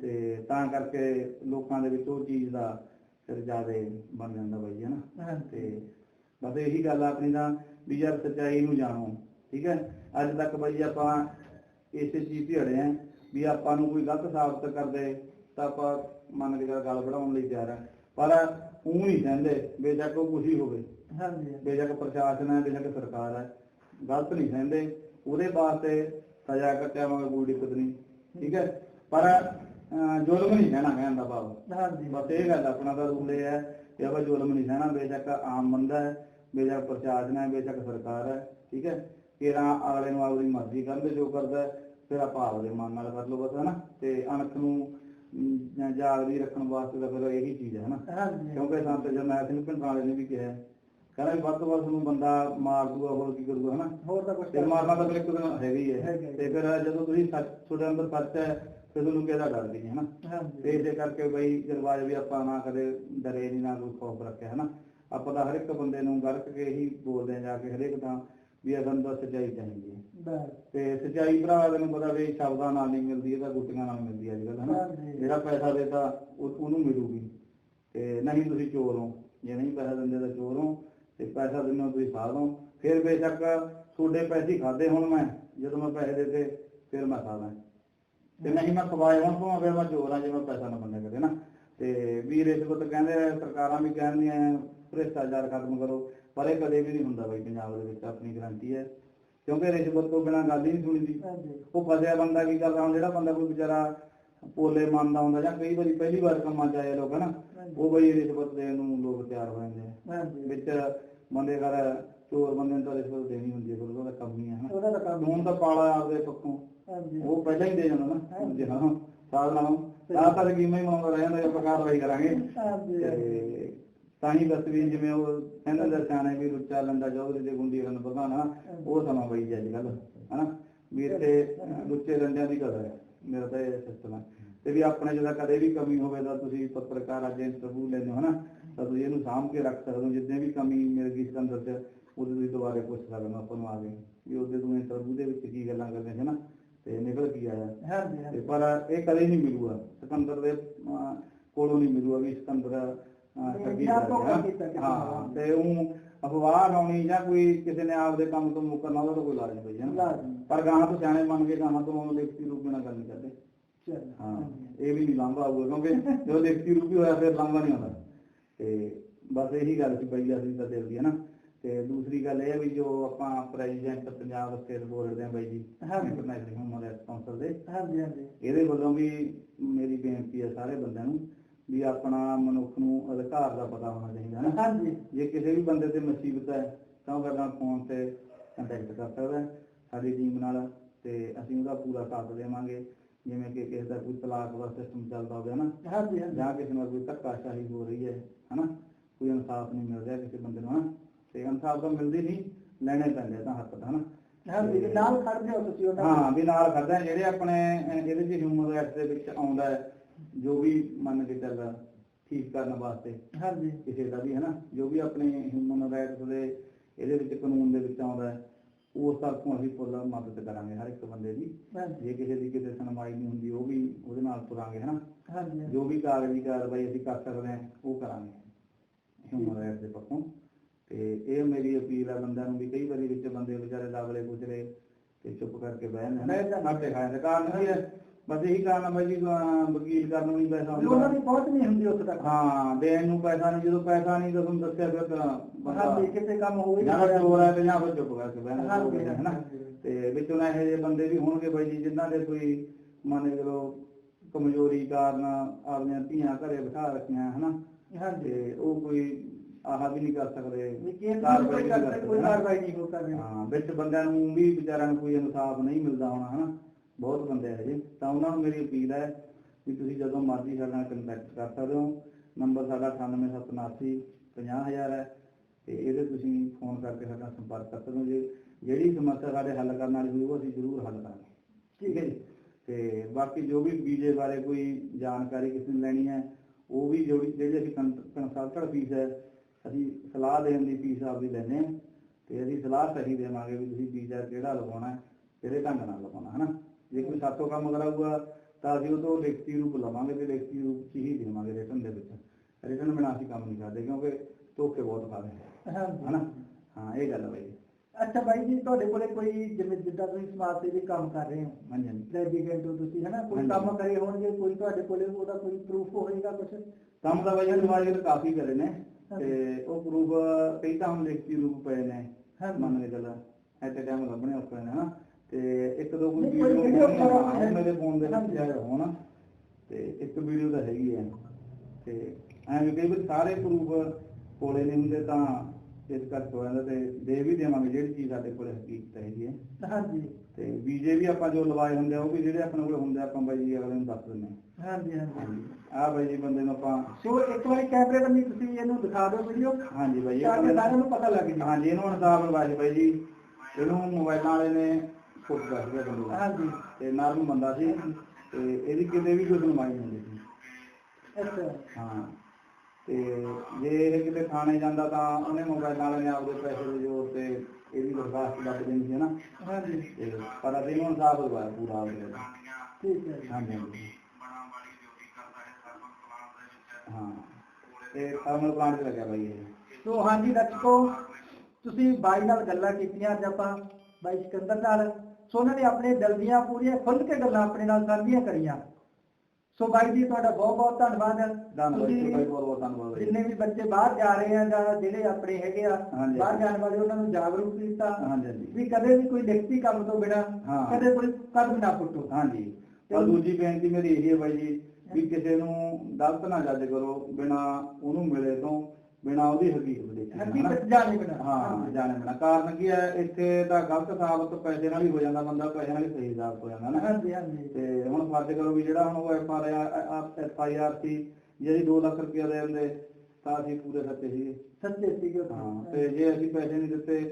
ਤੇ ਤਾਂ ਕਰਕੇ ਲੋਕਾਂ ਦੇ ਵਿੱਚ ਉਹ ਚੀਜ਼ ਦਾ ਫਿਰ ਜ਼ਿਆਦਾ ਬਣ ਜਾਂਦਾ ਬਾਈ ਹਨਾ ਤੇ ਬਸ ਇਹੀ ਗੱਲ ਆਪਣੀ ਤਾਂ ਵੀ ਯਾਰ ਸੱਚਾਈ ਨੂੰ ਜਾਣੋ ਠੀਕ ਹੈ। ਅੱਜ ਤੱਕ ਬਾਈ ਆਪਾਂ ਇਸੇ ਚੀਜ਼ ਤੇ ਅੜੇ ਆ ਵੀ ਆਪਾਂ ਨੂੰ ਕੋਈ ਗਲਤ ਸਾਬਤ ਕਰਦੇ ਤਾਂ ਆਪਾਂ ਮੰਨ ਕੇ ਗੱਲ ਵਧਾਉਣ ਲਈ ਤਿਆਰ ਆ। ਪਰ ਉਹ ਨਹੀਂ ਕਹਿੰਦੇ ਬੇਸ਼ੱਕ ਉਹ ਹੀ ਹੋਵੇ। ਹਾਂਜੀ। ਬੇਸ਼ੱਕ ਪ੍ਰਸ਼ਾਸਨ ਹੈ ਬੇਸ਼ੱਕ ਸਰਕਾਰ ਹੈ। ਗਲਤ ਨਹੀਂ ਕਹਿੰਦੇ ਉਹਦੇ ਵਾਸਤੇ ਸਜ਼ਾ ਕੱਟਿਆ ਮਗਰ ਕੋਈ ਦਿੱਕਤ ਨਹੀਂ ਠੀਕ ਹੈ? ਪਰ ਜ਼ੁਲਮ ਨਹੀਂ ਕਹਿਣਾ ਕਹਿਣ ਦਾ ਭਾਵ। ਹਾਂਜੀ। ਬਸ ਇਹ ਗੱਲ ਆਪਣਾ ਤਾਂ ਰੂਲ ਇਹ ਹੈ ਕਿ ਆਪਾਂ ਜ਼ੁਲਮ ਨਹੀਂ ਸਹਿਣਾ ਬੇਸ਼ੱਕ ਆਮ ਬੰਦਾ ਹੈ ਬੇਸ਼ੱਕ ਪ੍ਰਸ਼ਾਸਨ ਹੈ ਬੇਸ਼ੱਕ ਸਰਕਾਰ ਹੈ ਠੀਕ ਹੈ? ਕਿਰਾਂ ਅਗਲੇ ਨੂੰ ਆਪਣੀ ਮਰਜ਼ੀ ਕਰਨ ਦੇ ਜੋ ਕਰਦਾ ਫਿਰ ਆਪਾਂ ਆਪਦੇ ਮਨ ਨਾਲ ਕਰ ਲਓ ਬਸ ਹਨਾ ਤੇ ਅਣਖ ਨੂੰ ਜਾਗਦੀ ਰੱਖਣ ਵਾਸਤੇ ਤਾਂ ਫਿਰ ਇਹੀ ਚੀਜ਼ ਹੈ ਹਨਾ ਕਿਉਂਕਿ ਸੰਤ ਜਰਨੈਲ ਸਿੰਘ ਪਿੰਡਾਲੇ ਨੇ ਵੀ ਕਿਹਾ ਕਹਿੰਦਾ ਵੀ ਵੱਧ ਤੋਂ ਵੱਧ ਨੂੰ ਬੰਦਾ ਮਾਰ ਦੂਗਾ ਹੋਰ ਕੀ ਕਰੂਗਾ ਹਨਾ? ਹੋਰ ਤਾਂ ਕੁਝ ਤੇ ਮਾਰਨਾ ਤਾਂ ਇੱਕ ਦਿਨ ਹੈਗਾ ਹੀ ਹੈ। ਹੀ। ਤੇ ਫਿਰ ਜਦੋਂ ਤੁਸੀਂ ਸੱਚ ਤੁਹਾਡੇ ਅੰਦਰ ਸੱਚ ਹੈ ਫਿਰ ਤੁਹਾਨੂੰ ਕਿਹਦਾ ਡਰ ਨਹੀਂ ਹਨਾ? ਤੇ ਇਸੇ ਕਰਕੇ ਬਈ ਜਰਵਾਜ ਵੀ ਆਪਾਂ ਨਾ ਕਦੇ ਡਰੇ ਨਹੀਂ ਨਾ ਕੋਈ ਖੌਫ ਰੱਖਿਆ ਹਨਾ? ਆਪਾਂ ਤਾਂ ਹਰ ਇੱਕ ਬੰਦੇ ਨੂੰ ਗਲਤ ਕੇ ਹੀ ਬੋਲਦੇ ਆ ਜਾ ਕੇ ਹਰੇਕ ਤਾਂ ਵੀ ਇਹ ਬੰਦਾ ਸੱਚਾਈ ਚਾਹੀਦੀ ਹੈ। ਤੇ ਸੱਚਾਈ ਭਰਾ ਤੈਨੂੰ ਪਤਾ ਵੀ ਸ਼ਬਦਾਂ ਨਾਲ ਨਹੀਂ ਮਿਲਦੀ ਇਹ ਤਾਂ ਗੁੱਟੀਆਂ ਨਾਲ ਮਿਲਦੀ ਅੱਜ ਕੱਲ ਹਨਾ। ਜਿਹੜਾ ਪੈਸਾ ਦੇਤਾ ਉਹ- ਉਹਨੂੰ ਮਿਲੂਗੀ। ਤੇ ਨਹੀਂ ਤੁਸੀਂ ਚੋਰ ਹੋ। ਜੇ ਨਹੀਂ ਪੈਸਾ ਦਿੰਦੇ ਤਾਂ ਚੋਰ ਹੋ। ਤੇ ਪੈਸਾ ਹੋ ਤੁਸੀਂ ਸਾਧ ਹੋ ਫਿਰ ਬੇਸ਼ੱਕ ਤੁਹਾਡੇ ਪੈਸੇ ਖਾਦੇ ਹੁਣ ਮੈਂ ਜਦੋਂ ਮੈਂ ਪੈਸੇ ਦਿੱਤੇ ਫਿਰ ਮੈਂ ਹਾਂ ਤੇ ਨਹੀਂ ਮੈਂ ਖਵਾਏ ਹੁਣ ਤੋਂ ਫਿਰ ਮੈਂ ਚੋਰਾਂ ਜੇ ਮੈਂ ਪੈਸਾ ਨਾ ਮੰਗਿਆ ਕਰੇ ਨਾ। ਤੇ ਵੀ ਰਿਸ਼ਵਤ ਕਹਿੰਦੇ ਆ, ਸਰਕਾਰਾਂ ਵੀ ਕਹਿੰਦੀਆਂ ਭ੍ਰਿਸ਼ਟਾਚਾਰ ਖਤਮ ਕਰੋ। ਪਰ ਇਹ ਕਦੇ ਵੀ ਨਹੀਂ ਹੁੰਦਾ ਬਾਈ ਪੰਜਾਬ ਦੇ ਵਿੱਚ ਆਪਣੀ ਗਰੰਟੀ ਹੈ। ਕਿਉਂਕਿ ਰਿਸ਼ਵਤ ਤੋਂ ਬਿਨਾਂ ਗੱਲ ਹੀ ਨਹੀਂ ਸੁਣੀਦੀ। ਉਹ ਫਸਿਆ ਬੰਦਾ ਕੀ ਕਰਦਾ? ਹੁਣ ਜਿਹੜਾ ਬੰਦਾ ਕੋਈ ਵਿਚਾਰਾ ਪੋਲੇ ਮੰਨਦਾ ਹੁੰਦਾ ਜਾਂ ਕਈ ਵਾਰੀ ਪਹਿਲੀ ਵਾਰ ਕੰਮਾਂ ਚ ਆਏ ਲੋਕ ਹਨਾ ਉਹ ਬਈ ਰਿਸ਼ਵਤ ਦੇਣ ਨੂੰ ਲੋਕ ਤਿਆਰ ਹੋ ਜਾਂਦੇ ਆ। ਵਿੱਚ ਬੰਦੇ ਕਰ ਚੋਰ ਬੰਦੇ ਨੂੰ ਤਾਂ ਰਿਸ਼ਵਤ ਦੇਣੀ ਹੁੰਦੀ ਹੈ ਫਿਰ ਉਹਦਾ ਕੰਮ ਹੀ ਹੈ ਹਨਾ। ਉਹਦਾ ਤਾਂ ਕੰਮ ਹੁਣ ਤਾਂ ਪਾਲਾ ਆਪਦੇ ਪੱਖੋਂ। ਉਹ ਪਹਿਲਾਂ ਹੀ ਦੇ ਜਾਂਦਾ ਨਾ। ਜੀ ਹਾਂ ਸਾਲ ਨਾਲੋਂ ਸਾਲ ਤੱਕ ਕੀਮਾ ਹੀ ਮੰਗਦਾ ਰਹਿੰਦਾ ਆਪਾਂ ਕਾਰਵਾਈ ਕਰਾਂਗੇ। ਤੇ ਤਾਂ ਹੀ ਬਸ ਵੀ ਜਿਵੇਂ ਉਹ ਕਹਿੰਦਾ ਦਾ ਸਿਆਣੇ ਵੀ ਰੁੱਚਾ ਲੰਦਾ ਜਾਓ ਤੇ ਗੁੰਡੀ ਰਨ ਬਗਾਣਾ ਉਹ ਸਮਾਂ ਬਈ ਅੱਜ ਕੱਲ ਹਨਾ। ਵੀ ਇੱਥੇ ਲੁੱਚੇ ਲੰਡਿਆਂ ਦੀ ਕਦਰ ਹੈ ਮੇਰਾ ਤਾਂ ਇਹ ਸਿਸਟਮ ਹੈ। ਤੇ ਵੀ ਆਪਣੇ ਜਿਹਦਾ ਕਦੇ ਵੀ ਕਮੀ ਹੋਵੇ ਤਾਂ ਤੁਸੀਂ ਪੱਤਰਕਾਰ ਅੱਜ ਇੰਟਰਵਿਊ ਲੈਂਦੇ ਹੋ ਹਨਾ ਤਾਂ ਤੁਸੀਂ ਇਹਨੂੰ ਸਾਂਭ ਕੇ ਰੱਖ ਸਕਦੇ ਹੋ। ਜਿੱਦਾਂ ਵੀ ਕਮੀ ਮਿਲ ਗਈ ਸਿਕੰਦਰ ਚ ਉਹਦੇ ਤੁਸੀਂ ਦੁਬਾਰੇ ਪੁੱਛ ਸਕਦੇ ਹੋ ਆਪਾਂ ਨੂੰ ਆ ਕੇ ਵੀ ਉਹਦੇ ਤੂੰ ਇੰਟਰਵਿਊ ਦੇ ਵਿੱਚ ਕੀ ਗੱਲਾਂ ਕਰਦੇ ਸੀ ਨਾ ਤੇ ਨਿਕਲ ਕੀ ਆਇਆ। ਹਾਂਜੀ ਤੇ ਪਰ ਇਹ ਕਦੇ ਨਹੀਂ ਮਿਲੂਗਾ। ਸਿਕੰਦਰ ਦੇ ਕੋਲੋਂ ਨਹੀਂ ਮਿਲੂਗਾ ਵੀ ਸਿਕੰਦਰ ਠੱਗੀ ਹਾਂ। ਤੇ ਉਹ ਅਫਵਾਹ ਲਾਉਣੀ ਜਾਂ ਕੋਈ ਕਿਸੇ ਨੇ ਆਪਦੇ ਕੰਮ ਤੋਂ ਮੁੱਕਰਨਾ ਉਹਦਾ ਤਾਂ ਕੋਈ ਲਾਜ ਨਹੀਂ ਪਈ ਹੈ ਨਾ? ਲਾਜ਼ਮੀ। ਪਰ ਗਾਹਾਂ ਤੋਂ ਸਿਆਣੇ ਮੰਨ ਕੇ ਗਾਹਾਂ ਤੋਂ ਉਹਨੂੰ ਲਿਖਤੀ ਰੂਪ ਨਾਲ ਗੱਲ ਨਹੀਂ ਕਰਦੇ। ਹਾਂ। ਇਹ ਵੀ ਨਹੀਂ ਲੰਬਾ ਆਊਗਾ ਕਿਉਂਕਿ ਜਦੋਂ ਲਿਖਤੀ ਰੂਪ ਹੀ ਹੋਇਆ ਫਿਰ ਲੰਬਾ ਨਹੀਂ ਆਉਂਦਾ। ਤੇ ਬਸ ਇਹੀ ਗੱਲ ਸੀ ਬਈ ਅਸੀਂ ਤਾਂ ਦਿਲ ਦੀ ਹੈ ਨਾ। ਤੇ ਦੂਸਰੀ ਗੱਲ ਇਹ ਹੈ ਵੀ ਜੋ ਆਪਾਂ ਪ੍ਰੈਜ਼ੀਡੈਂਟ ਪੰਜਾਬ ਸਟੇਟ ਬੋਰਡ ਦੇ ਆ ਬਾਈ ਜੀ। ਇੰਟਰਨੈਸ਼ਨਲ ਹਿਊਮਨ ਰਾਈਟਸ ਕਾਉਂਸਲ ਦੇ। ਹਾਂਜੀ ਹਾਂਜੀ। ਇਹਦੇ ਵੱਲੋਂ ਵੀ ਮੇਰੀ ਬੇਨਤੀ ਹੈ ਸਾਰੇ ਬੰਦਿਆਂ ਨੂੰ ਵੀ ਆਪਣਾ ਮਨੁੱਖ ਨੂੰ ਅਧਿਕਾਰ ਦਾ ਪਤਾ ਹੋਣਾ ਚਾਹੀਦਾ ਹੈ ਹਾਂਜੀ। ਜੇ ਕਿਸੇ ਵੀ ਬੰਦੇ ਤੇ ਮੁਸੀਬਤ ਹੈ ਤਾਂ ਉਹ ਸਾਡਾ ਫੋਨ ਤੇ ਕੰਟੈਕਟ ਕਰ ਸਕਦਾ ਹੈ। ਸਾਡੀ ਟੀਮ ਨਾਲ ਤੇ ਅਸੀਂ ਉਹਦਾ ਪੂਰਾ ਸਾਥ ਦੇਵਾਂਗੇ। ਜਿਵੇਂ ਕਿ ਕਿਸੇ ਦਾ ਕੋਈ ਤਲਾਕ ਦਾ ਸਿਸਟਮ ਚੱਲਦਾ ਹੋਵੇ ਨਾ ਹਾਂਜੀ ਹਾਂਜੀ। ਜਾਂ ਕਿਸੇ ਨਾਲ ਕੋਈ ਧੱਕਾਸ਼ਾਹੀ ਹੋ ਰਹੀ ਹੈ ਹਨਾ? ਕੋਈ ਇਨਸਾਫ ਨਹੀਂ ਮਿਲ ਰਿਹਾ ਕਿਸੇ ਬੰਦੇ ਨੂੰ ਹਨਾ? ਤੇ ਇਨਸਾਫ ਤਾਂ ਮਿਲਦੀ ਨਹੀਂ ਲੈਣੇ ਪੈਂਦੇ ਤਾਂ ਹੱਕ ਦਾ ਹਨਾ? ਹਾਂਜੀ ਨਾਲ ਖੜਦੇ ਹੋ ਤੁਸੀਂ ਉਹਨਾਂ ਹਾਂ ਵੀ ਨਾਲ ਖੜਦਾ ਜਿਹੜੇ ਆਪਣੇ ਇਹਦੇ ਚ ਹਿਊਮਨ ਰਾਈਟਸ ਦੇ ਵਿੱਚ ਆਉਂਦਾ ਜੋ ਵੀ ਮੰਨ ਕੇ ਚੱਲ ਠੀਕ ਕਰਨ ਵਾਸਤੇ। ਹਾਂਜੀ। ਕਿਸੇ ਦਾ ਵੀ ਹਨਾ? ਜੋ ਵੀ ਆਪਣੇ ਹਿਊਮਨ ਰਾਈਟਸ ਦੇ ਇਹਦੇ ਵਿੱਚ ਕਾਨੂੰਨ ਦੇ ਵਿੱਚ ਆਉਂਦਾ ਉਸ ਤੱਕ ਅਸੀਂ ਫੁੱਲ ਮਦਦ ਕਰਾਂਗੇ ਹਰ ਇੱਕ ਬੰਦੇ ਦੀ। ਜੇ ਕਿਸੇ ਦੀ ਕਿਤੇ ਸੁਣਵਾਈ ਨਹੀਂ ਹੁੰਦੀ ਉਹ ਵੀ ਉਹਦੇ ਨਾਲ ਤੁਰਾਂਗੇ ਹਨਾ? ਜੋ ਵੀ ਕਾਗਜ਼ੀ ਕਾਰਵਾਈ ਅਸੀਂ ਕਰ ਸਕਦੇ ਹਾਂ ਉਹ ਕਰਾਂਗੇ। ਹਿਊਮਨ ਰਾਈਟਸ ਦੇ ਪੱਖੋਂ। ਤੇ ਇਹ ਮੇਰੀ ਅਪੀਲ ਹੈ ਬੰਦਿਆਂ ਨੂੰ ਵੀ ਕਈ ਵਾਰੀ ਵਿੱਚ ਬੰਦੇ ਵਿਚਾਰੇ ਲਾਗਲੇ ਗੁਜਰੇ ਤੇ ਚੁੱਪ ਕਰਕੇ ਬਹਿ ਜਾਂਦੇ ਨੇ। ਸਾਡੇ ਖਾਏ ਦਾ ਕਾਰਨ ਕੀ ਹੈ? ਬਸ ਇਹੀ ਕਾਰਨ ਹੈ ਜੀ ਅਹ ਵਕੀਲ ਕਰਨ ਨੂੰ ਨਹੀਂ ਪੈਸਾ ਵੀ ਉਹਨਾਂ ਦੀ ਹੁੰਦਾ ਪਹੁੰਚ ਨਹੀਂ ਹੁੰਦੀ ਉੱਥੇ ਤੱਕ। ਹਾਂ ਦੇਣ ਨੂੰ ਪੈਸਾ ਨਹੀਂ ਜਦੋਂ ਪੈਸਾ ਨਹੀਂ ਤਾਂ ਤੁਹਾਨੂੰ ਦੱਸਿਆ ਫਿਰ ਤਾਂ ਹਾਂਜੀ ਕਿਤੇ ਕੰਮ ਹੋ ਹੀ ਜਾਂ ਤਾਂ। ਚੋਰ ਹੈ ਤੇ ਜਾਂ ਫਿਰ ਚੁੱਪ ਕਰਕੇ ਬਹਿ ਜਾਂਦੇ। ਹੈ ਨਾ। ਤੇ ਵਿੱਚੋਂ ਇਹੋ ਜਿਹੇ ਬੰਦੇ ਵੀ ਹੋਣਗੇ ਬਾਈ ਜੀ ਜਿਨ੍ਹਾਂ ਦੇ ਕੋਈ ਮੰਨ ਕੇ ਚਲੋ ਕਮਜ਼ੋਰੀ ਕਾਰਨ ਆਪਣੀਆਂ ਧੀਆਂ ਘਰੇ ਬਿਠਾ ਰੱਖੀਆਂ ਹਨਾ? ਹਾਂਜੀ। ਤੇ ਉਹ ਕੋਈ ਆਹ ਵੀ ਨਹੀਂ ਕਰ ਸਕਦੇ। ਕੋਈ ਕਾਰਵਾਈ ਨਹੀਂ ਕਰ ਕਰਦੇ ਕੋਈ ਸਕਦੇ, ਹਨਾ। ਕਾਰਵਾਈ ਨਹੀਂ ਹੋ ਸਕਦੀ। ਹਾਂ ਵਿੱਚ ਬੰਦਿਆਂ ਨੂੰ ਵੀ ਵਿਚਾਰਿਆਂ ਨੂੰ ਕੋਈ ਇਨਸਾਫ ਨਹੀਂ ਮਿਲਦਾ ਹੋਣਾ ਹਨਾ? ਬਹੁਤ ਬੰਦੇ ਹੈ ਜੀ ਤਾਂ ਉਹਨਾਂ ਨੂੰ ਮੇਰੀ ਅਪੀਲ ਹੈ ਕਿ ਤੁਸੀਂ ਜਦੋਂ ਮਰਜ਼ੀ ਸਾਡੇ ਨਾਲ ਕੰਟੈਕਟ ਕਰ ਸਕਦੇ ਹੋ। ਨੰਬਰ ਸਾਡਾ 98779 50000 ਹੈ ਤੇ ਇਹਦੇ ਤੁਸੀਂ ਫੋਨ ਕਰਕੇ ਸਾਡੇ ਨਾਲ ਸੰਪਰਕ ਕਰ ਸਕਦੇ ਹੋ। ਜੇ ਜਿਹੜੀ ਸਮੱਸਿਆ ਸਾਡੇ ਹੱਲ ਕਰਨ ਵਾਲੀ ਹੋਈ ਉਹ ਅਸੀਂ ਜ਼ਰੂਰ ਹੱਲ ਕਰਾਂਗੇ। ਠੀਕ ਹੈ ਜੀ? ਤੇ ਬਾਕੀ ਜੋ ਵੀ ਵੀਜ਼ੇ ਬਾਰੇ ਕੋਈ ਜਾਣਕਾਰੀ ਕਿਸੇ ਨੂੰ ਲੈਣੀ ਹੈ, ਉਹ ਵੀ ਜੋ ਜਿਹੜੀ ਅਸੀਂ ਕੰਸਲਟੈਂਟ ਫੀਸ ਹੈ, ਅਸੀਂ ਸਲਾਹ ਦੇਣ ਦੀ ਫੀਸ ਆਪਦੀ ਲੈਂਦੇ ਹਾਂ। ਤੇ ਅਸੀਂ ਸਲਾਹ ਸਹੀ ਦੇਵਾਂਗੇ ਵੀ ਤੁਸੀਂ ਵੀਜ਼ਾ ਕਿਹੜਾ ਲਗਾਉਣਾ ਕਿਹੜੇ ਢੰਗ ਨਾਲ ਲਗਾਉਣਾ ਹੈ ਨਾ ਜੇ ਕੋਈ ਸਾਤੋਂ ਕੰਮ ਕਰਾਊਗਾ ਤਾਂ ਅਸੀਂ ਉਹ ਤੋਂ ਲਿਖਤੀ ਰੂਪ ਲਵਾਂਗੇ ਤੇ ਲਿਖਤੀ ਰੂਪ 'ਚ ਹੀ ਦੇਵਾਂਗੇ ਰਿਟਨ ਦੇ ਵਿੱਚ। ਰਿਟਨ ਬਿਨਾਂ ਅਸੀਂ ਕੰਮ ਨਹੀਂ ਕਰਦੇ ਕਿਉਂਕਿ ਧੋਖੇ ਬਹੁਤ ਖਾਦੇ ਹਨਾ? ਹਾਂ ਇਹ ਗੱਲ ਹੈ ਬਾਈ। ਅੱਛਾ ਬਾਈ ਜੀ ਤੁਹਾਡੇ ਕੋਲੇ ਕੋਈ ਜਿਵੇਂ ਜਿੱਦਾਂ ਤੁਸੀਂ ਸਮਾਜ ਸੇਵੀ ਕੰਮ ਕਰ ਰਹੇ ਹੋ ਹਾਂਜੀ ਡੈਡੀਕੇਟ ਹੋ ਤੁਸੀਂ ਹਨਾ? ਕੋਈ। ਕੰਮ ਕਰੇ ਹੋਣਗੇ ਕੋਈ ਤੁਹਾਡੇ ਕੋਲੇ ਉਹਦਾ ਕੋਈ ਪ੍ਰੂਫ ਹੋਏਗਾ ਕੁਝ ਕੰਮ ਤਾਂ ਬਾਈ ਸਮਾਜ ਵਿੱਚ ਕਾਫੀ ਕਰੇ ਨੇ ਤੇ ਉਹ ਪ੍ਰੂਫ ਕਈ ਤਾਂ ਹੁਣ ਲਿਖਤੀ ਰੂਪ ਪਏ ਨੇ। ਮੰਨ ਕੇ ਚੱਲ ਐਟ ਟਾਈਮ ਲੱਭਣੇ ਨੇ ਹਨਾ? ਤੇ ਇੱਕ ਦੋ ਕੋਈ ਵੀਡੀਓ ਆ, ਮੇਰੇ ਫੋਨ ਦੇ ਹਾਂਜੀ। ਆਇਆ ਹੋਣਾ ਤੇ ਇੱਕ ਵੀਡੀਓ ਤਾਂ ਹੈਗੀ ਹੈ ਤੇ ਐਵੇਂ ਕਈ ਵਾਰ ਸਾਰੇ ਪ੍ਰੂਫ ਕੋਲੇ ਨਹੀਂ ਹੁੰਦੇ ਤਾਂ ਇਸ ਕਰਕੇ ਹੋ ਜਾਂਦਾ ਤੇ ਦੇ ਵੀ ਦੇਵਾਂਗੇ ਜਿਹੜੀ ਚੀਜ਼ ਸਾਡੇ ਕੋਲੇ ਹਕੀਕਤ ਹੈਗੀ ਹੈ ਹਾਂਜੀ। ਤੇ ਵੀਜ਼ੇ ਵੀ ਆਪਾਂ ਜੋ ਲਵਾਏ ਹੁੰਦੇ ਆ ਉਹ ਵੀ ਜਿਹੜੇ ਆਪਣੇ ਕੋਲ ਹੁੰਦੇ ਆ ਆਪਾਂ ਬਾਈ ਜੀ ਅਗਲੇ ਨੂੰ ਦੱਸ ਦਿੰਦੇ ਹਾਂਜੀ ਹਾਂ ਹਾਂਜੀ। ਆਹ ਬਾਈ ਜੀ ਬੰਦੇ ਨੂੰ ਆਪਾਂ ਸੋ ਇੱਕ ਵਾਰੀ ਕੈਮਰੇ ਬੰਨੀ ਤੁਸੀਂ ਇਹਨੂੰ ਦਿਖਾ ਦਿਓ ਵੀਡੀਓ ਹਾਂਜੀ ਬਾਈ ਇਹ ਸਾਰਿਆਂ ਨੂੰ ਪਤਾ ਲੱਗ ਜਾਏ ਹਾਂਜੀ ਇਹਨੂੰ ਇਨਸਾਫ ਲਵਾਏ ਬਾਈ ਜੀ। ਇਹਨੂੰ ਮੋਬਾਈਲਾਂ ਵਾਲੇ ਨੇ ਫੁੱਟ ਕਰ ਦਿੱਤਾ ਬੰਦੇ ਨੂੰ। ਹਾਂਜੀ। ਤੇ ਨਰਮ ਬੰਦਾ ਸੀ। ਤੇ ਇਹਦੀ ਕਿਤੇ ਵੀ ਕੋਈ ਸੁਣਵਾਈ ਨਹੀਂ ਹੁੰਦੀ ਸੀ। ਅੱਛਾ। ਹਾਂ। ਤੇ ਜੇ ਇਹ ਕਿਤੇ ਥਾਣੇ ਜਾਂਦਾ ਤਾਂ ਉਹਨੇ ਮੋਬਾਈਲਾਂ ਵਾਲੇ ਨੇ ਆਪਦੇ ਪੈਸੇ ਦੇ ਜ਼ੋਰ ਤੇ ਇਹਦੀ ਦਰਖਾਸਤ ਲੱਗ ਜਾਂਦੀ ਸੀ ਨਾ। ਹਾਂਜੀ। ਤੇ ਪਰ ਅਸੀਂ ਇਹਨੂੰ ਇਨਸਾਫ ਲਵਾਇਆ ਪੂਰਾ ਆਪਦੇ ਦਾ। ਠੀਕ ਹੈ। ਹਾਂਜੀ ਹਾਂ। ਤੇ ਥਰਮਲ ਪਲਾਂਟ 'ਚ ਲੱਗਿਆ ਬਾਈ ਇਹ। ਸੋ ਹਾਂਜੀ ਦਰਸ਼ਕੋ ਤੁਸੀਂ ਬਾਈ ਨਾਲ ਗੱਲਾਂ ਕੀਤੀਆਂ ਅੱਜ ਆਪਾਂ ਬਾਈ ਸਿਕੰਦਰ ਨਾਲ ਸੋ ਉਹਨਾਂ ਨੇ ਆਪਣੇ ਦਿਲ ਦੀਆਂ ਪੂਰੀਆਂ ਖੁੱਲ੍ਹ ਕੇ ਗੱਲਾਂ ਆਪਣੇ ਨਾਲ ਸਾਂਝੀਆਂ ਕਰੀਆਂ। ਸੋ ਬਾਈ ਜੀ ਤੁਹਾਡਾ ਬਹੁਤ ਬਹੁਤ ਧੰਨਵਾਦ। ਤੁਸੀਂ ਜਿੰਨੇ ਵੀ ਬੱਚੇ ਬਾਹਰ ਜਾ ਰਹੇ ਆ ਜਾਂ ਜਿਹੜੇ ਆਪਣੇ ਹੈਗੇ ਆ। ਬਾਹਰ ਜਾਣ ਵਾਲੇ ਉਹਨਾਂ ਨੂੰ ਜਾਗਰੂਕ ਕੀਤਾ ਵੀ ਕਦੇ ਵੀ ਕੋਈ ਲਿਖਤੀ ਕੰਮ ਤੋਂ ਬਿਨਾ। ਕਦੇ ਕੋਈ ਕਦਮ ਨਾ ਪੁੱਟੋ। ਹਾਂਜੀ। ਔਰ ਦੂਜੀ ਬੇਨਤੀ ਮੇਰੀ ਇਹ ਹੈ ਬਾਈ ਜੀ ਵੀ ਕਿਸੇ ਨੂੰ ਗਲਤ ਨਾ ਜੱਜ ਕਰੋ ਬਿਨਾ ਉਹਨੂੰ ਮਿਲੇ ਤੋਂ ਬਿਨਾ ਉਹਦੀ ਹਕੀਕਤ ਹਨਾ? ਹਕੀਕਤ ਜਾਣੇ ਬਿਨਾ। ਹਾਂ ਜਾਣੇ ਬਿਨਾ। ਕਾਰਨ ਕੀ ਹੈ? ਇੱਥੇ ਦਾ ਗਲਤ ਸਾਬਤ ਪੈਸੇ ਨਾਲ ਹੀ ਹੋ ਜਾਂਦਾ ਬੰਦਾ ਪੈਸੇ ਨਾਲ ਹੀ ਸਹੀ ਸਾਬਤ ਹੋ ਜਾਂਦਾ ਨਾ। ਹਾਂਜੀ ਹਾਂਜੀ। ਤੇ ਹੁਣ ਫਰਜ਼ ਕਰੋ ਵੀ ਜਿਹੜਾ ਹੁਣ ਉਹ F R F I R C ਜਿਹੜੀ 2 ਲੱਖ ਰੁਪਏ ਦੇ ਦਿੰਦੇ ਤਾਂ ਅਸੀਂ ਪੂਰੇ ਸੱਚੇ ਸੀ ਸੱਚੇ ਸੀਗੇ। ਹਾਂ ਤੇ ਜੇ ਅਸੀਂ ਪੈਸੇ ਨਹੀਂ ਦਿੱਤੇ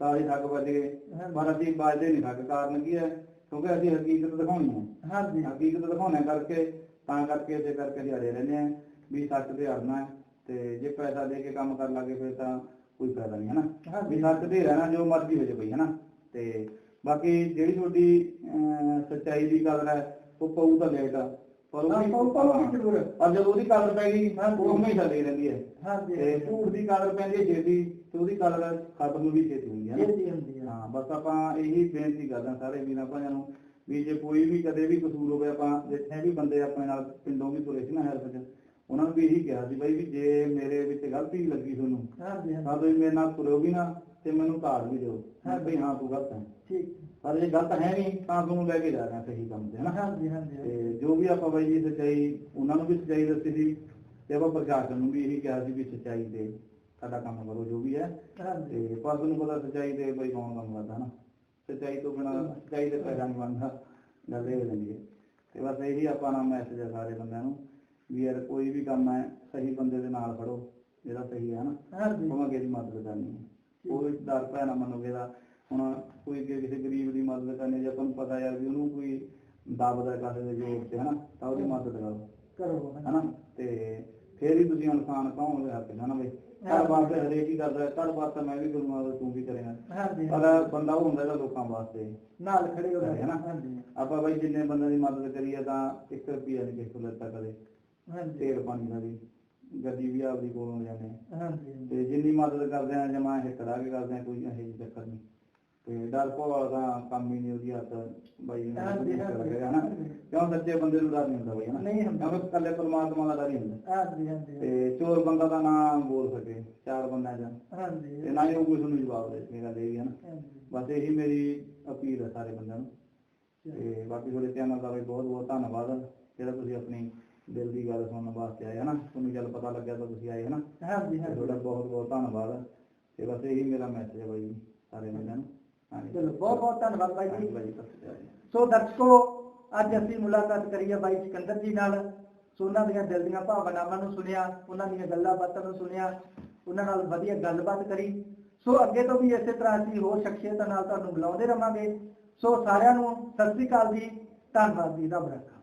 ਤਾਂ ਅਸੀਂ ਠੱਗ ਵੱਜ ਗਏ। ਪਰ ਅਸੀਂ ਵੱਜਦੇ ਨਹੀਂ ਠੱਗ। ਕਾਰਨ ਕੀ ਹੈ? ਕਿਉਂਕਿ ਅਸੀਂ ਹਕੀਕਤ ਦਿਖਾਉਣੀ ਹੈ। ਹਾਂਜੀ। ਹਕੀਕਤ ਦਿਖਾਉਣੇ ਕਰਕੇ ਤਾਂ ਕਰਕੇ ਇਸੇ ਕਰਕੇ ਅੜੇ ਰਹਿੰਦੇ ਆ ਵੀ ਸੱਚ ਤੇ ਅੜਨਾ ਹੈ। ਤੇ ਜੇ ਪੈਸਾ ਦੇ ਕੇ ਕੰਮ ਕਰਨ ਲੱਗੇ ਫਿਰ ਤਾਂ ਕੋਈ ਫਾਇਦਾ ਨਹੀਂ ਹੈ ਨਾ ਹਾਂਜੀ। ਵੀ ਤੇ ਰਹਿਣਾ ਜੋ ਮਰਜ਼ੀ ਹੋ ਜਾਏ ਬਈ ਹੈ ਨਾ ਤੇ ਬਾਕੀ ਜਿਹੜੀ ਤੁਹਾਡੀ ਸੱਚਾਈ ਦੀ ਗੱਲ ਹੈ ਉਹ ਪਊ ਤਾਂ ਲੇਟ ਆ ਪਰ ਹਾਂ, ਪਊਗੀ ਜ਼ਰੂਰ। ਪਰ ਜਦੋਂ ਉਹਦੀ ਕਦਰ ਪੈ ਗਈ ਉਹ ਹਮੇਸ਼ਾ ਲਈ ਰਹਿੰਦੀ ਹੈ। ਹਾਂਜੀ ਤੇ ਝੂਠ ਦੀ ਕਦਰ ਪੈਂਦੀ ਹੈ ਛੇਤੀ। ਤੇ ਉਹਦੀ ਕਦਰ ਖਤਮ ਵੀ ਛੇਤੀ ਹੁੰਦੀ ਹੈ ਜੀ ਹੁੰਦੀ ਆ ਹਾਂ ਬਸ ਆਪਾਂ ਇਹੀ ਬੇਨਤੀ ਕਰਦੇ ਹਾਂ ਸਾਰੇ ਵੀਰਾਂ ਭਾਈਆਂ ਨੂੰ ਵੀ ਜੇ ਕੋਈ ਵੀ ਕਦੇ ਵੀ ਕਸੂਰ ਹੋਵੇ ਆਪਾਂ ਜਿੱਥੇ ਵੀ ਬੰਦੇ ਆਪਣੇ ਨਾਲ ਪਿੰਡੋਂ ਵੀ ਤੁਰੇ ਸੀ ਨਾ ਹੈਲਪ 'ਚ ਉਹਨਾਂ ਨੂੰ ਵੀ ਇਹੀ ਕਿਹਾ ਸੀ ਬਾਈ ਵੀ ਜੇ ਮੇਰੇ ਵਿੱਚ ਗਲਤੀ ਲੱਗੀ ਤੁਹਾਨੂੰ ਹਾਂਜੀ ਤਾਂ ਤੁਸੀਂ ਮੇਰੇ ਨਾਲ ਤੁਰੋ ਵੀ ਨਾ ਤੇ ਮੈਨੂੰ ਕਾਰਡ ਵੀ ਦਿਓ। ਹਾਂ ਵੀ ਹਾਂ ਤੂੰ ਗਲਤ ਹੈ। ਠੀਕ। ਪਰ ਜੇ ਗਲਤ ਹੈ ਨਹੀਂ ਤਾਂ ਤੁਹਾਨੂੰ ਲੈ ਕੇ ਜਾ ਰਿਹਾ ਸਹੀ ਕੰਮ ਤੇ ਹਨਾ? ਹਾਂਜੀ ਹਾਂਜੀ ਤੇ ਜੋ ਵੀ ਆਪਾਂ ਬਾਈ ਜੀ ਸੱਚਾਈ ਉਹਨਾਂ ਨੂੰ ਵੀ ਸੱਚਾਈ ਦੱਸੀ ਸੀ ਤੇ ਆਪਾਂ ਪ੍ਰਸ਼ਾਸਨ ਨੂੰ ਵੀ ਇਹੀ ਕਿਹਾ ਸੀ ਵੀ ਸੱਚਾਈ ਤੇ ਸਾਡਾ ਕੰਮ ਕਰੋ ਜੋ ਵੀ ਹੈ। ਤੇ ਪਰ ਤੁਹਾਨੂੰ ਪਤਾ ਸੱਚਾਈ ਤੇ ਬਈ ਕੌਣ ਕੰਮ ਕਰਦਾ ਨਾ ਸੱਚਾਈ ਤੋਂ ਬਿਨਾ ਸੱਚਾਈ ਦੇ ਪੈਦਾ ਨਹੀਂ ਬਣਦਾ। ਗੱਲ ਇਹ ਹੋ ਜਾਂਦੀ ਹੈ। ਤੇ ਬਸ ਇਹੀ ਆਪਾਂ ਨਾਲ ਮੈਸੇਜ ਹੈ ਸਾਰੇ ਬੰਦਿਆਂ ਨੂੰ। ਵੀ ਯਾਰ ਕੋਈ ਵੀ ਕੰਮ ਹੈ ਸਹੀ ਬੰਦੇ ਦੇ ਨਾਲ ਖੜੋ ਜਿਹੜਾ ਸਹੀ ਹੈ ਨਾ। ਹਾਂਜੀ ਉਹਨਾਂ ਦੀ ਮਦਦ ਕਰਨੀ ਹੈ। ਕੋਈ ਡਰ ਭੈ ਨਾ ਮੰਨੋਗੇ ਦਾ ਹੁਣ ਕੋਈ ਕਿਸੇ ਗਰੀਬ ਦੀ ਮਦਦ ਕਰਨੀ ਜੇ ਆਪਾਂ ਨੂੰ ਪਤਾ ਯਾਰ ਵੀ ਉਹਨੂੰ ਕੋਈ ਦਬਦਾ ਕਿਸੇ ਦੇ ਜੋਰ ਤੇ ਹਨਾ ਤਾਂ ਉਹਦੀ ਮਦਦ ਕਰੋ। ਕਰੋ। ਹਨਾ ਤੇ ਫੇਰ ਹੀ ਤੁਸੀਂ ਇਨਸਾਨ ਕਹੋਗੇ ਹੱਥ ਹਨਾ ਬਈ? ਘਰ ਵਾਸਤੇ ਹਰੇਕ ਹੀ ਕਰਦਾ ਘਰ ਵਾਸਤੇ ਮੈਂ ਵੀ ਕਰੂੰਗਾ ਤੇ ਤੂੰ ਵੀ ਕਰੇਗਾ ਹਾਂਜੀ ਪਰ ਬੰਦਾ ਉਹ ਹੁੰਦਾ ਜਿਹੜਾ ਲੋਕਾਂ ਵਾਸਤੇ ਨਾਲ ਖੜੇ ਹੋ ਹੈ ਨਾ? ਆਪਾਂ ਬਾਈ ਜਿੰਨੇ ਬੰਦਿਆਂ ਦੀ ਮਦਦ ਕਰੀਏ ਤਾਂ 1 ਰੁਪਿਆ ਨਹੀਂ ਕਿਸੇ ਤੋਂ ਲੈਤਾ ਕਦੇ। ਹਾਂਜੀ। ਤੇਲ ਪਾਣੀ ਦਾ ਵੀ ਗੱਡੀ ਵੀ ਆਪਦੀ ਕੋਲੋਂ ਜਾਂਦੇ ਹਾਂਜੀ ਤੇ ਜਿੰਨੀ ਮਦਦ ਕਰਦੇ ਆ ਜਮਾ ਇਹ ਕਰਾ ਕੇ ਕਰਦੇ ਆ ਕੋਈ ਇਹ ਜਿਹੀ ਚੱਕਰ ਨਹੀਂ। ਤੇ ਡਰ ਭੋਲ ਦਾ ਕੰਮ ਹੀ ਨਹੀਂ ਉਹਦੀ ਹੱਥ ਬਾਈ ਨੇ ਹਨਾ? ਕਿਉਂ ਸੱਚੇ ਬੰਦੇ ਨੂੰ ਡਰ ਨਹੀਂ ਹੁੰਦਾ ਬਾਈ ਹਨਾ? ਨਹੀਂ ਹੁੰਦਾ। ਕਿਉਂਕਿ ਇਕੱਲੇ ਪਰਮਾਤਮਾ ਦਾ ਡਰ ਹੀ ਹੁੰਦਾ। ਹਾਂਜੀ ਹਾਂਜੀ ਤੇ ਚੋਰ ਬੰਦਾ ਦਾ ਨਾਮ ਬੋਲ ਸਕੇ ਚਾਰ ਬੰਦਿਆਂ ਚ। ਹਾਂਜੀ। ਤੇ ਨਾ ਹੀ ਉਹ ਕੋਈ ਤੁਹਾਨੂੰ ਜਵਾਬ ਦੇ ਗੱਲ ਇਹ ਵੀ ਹੈ ਨਾ ਹਾਂਜੀ। ਬਸ ਇਹੀ ਮੇਰੀ ਅਪੀਲ ਹੈ ਸਾਰੇ ਬੰਦਿਆਂ ਨੂੰ। ਤੇ ਬਾਕੀ ਤੁਹਾਡੇ ਚੈਨਲ ਦਾ ਬਹੁਤ ਬਹੁਤ ਧੰਨਵਾਦ ਜਿਹੜਾ ਤੁਸੀਂ ਆਪਣੀ ਦਿਲ ਦੀ ਗੱਲ ਸੁਣਨ ਵਾਸਤੇ ਆਏ ਹਨਾ ਤੁਹਾਨੂੰ ਜਦ ਪਤਾ ਲੱਗਿਆ ਤਾਂ ਤੁਸੀਂ ਆਏ ਹਨਾ ਹਾਂਜੀ ਤੇ ਹਾਂਜੀ। ਤੁਹਾਡਾ ਬਹੁਤ ਬਹੁਤ ਧੰਨਵਾਦ। ਤੇ ਬਸ ਇਹੀ ਮੇਰਾ ਮੈਸੇਜ ਹੈ ਬਾਈ ਜੀ, ਸਾਰੇ ਨੂੰ। ਹਾਂਜੀ। ਚਲੋ ਬਹੁਤ ਬਹੁਤ ਧੰਨਵਾਦ ਬਾਈ ਜੀ। ਸੋ ਦਰਸ਼ਕੋ ਅੱਜ ਅਸੀਂ ਮੁਲਾਕਾਤ ਕਰੀ ਹੈ ਬਾਈ ਸਿਕੰਦਰ ਜੀ ਨਾਲ। ਸੋ ਉਹਨਾਂ ਦੀਆਂ ਦਿਲ ਦੀਆਂ ਭਾਵਨਾਵਾਂ ਨੂੰ ਸੁਣਿਆ ਉਹਨਾਂ ਦੀਆਂ ਗੱਲਾਂ ਬਾਤਾਂ ਨੂੰ ਸੁਣਿਆ ਉਹਨਾਂ ਨਾਲ ਵਧੀਆ ਗੱਲਬਾਤ ਕਰੀ। ਸੋ ਅੱਗੇ ਤੋਂ ਵੀ ਇਸੇ ਤਰ੍ਹਾਂ ਅਸੀਂ ਹੋਰ ਸ਼ਖਸੀਅਤਾਂ ਨਾਲ ਤੁਹਾਨੂੰ ਬੁਲਾਉਂਦੇ ਰਵਾਂਗੇ। ਸੋ ਸਾਰਿਆਂ ਨੂੰ ਸਤਿ ਸ੍ਰੀ ਅਕਾਲ ਜੀ ਧੰਨਵਾਦ ਜੀ ਰੱਬ ਰੱਖਾ।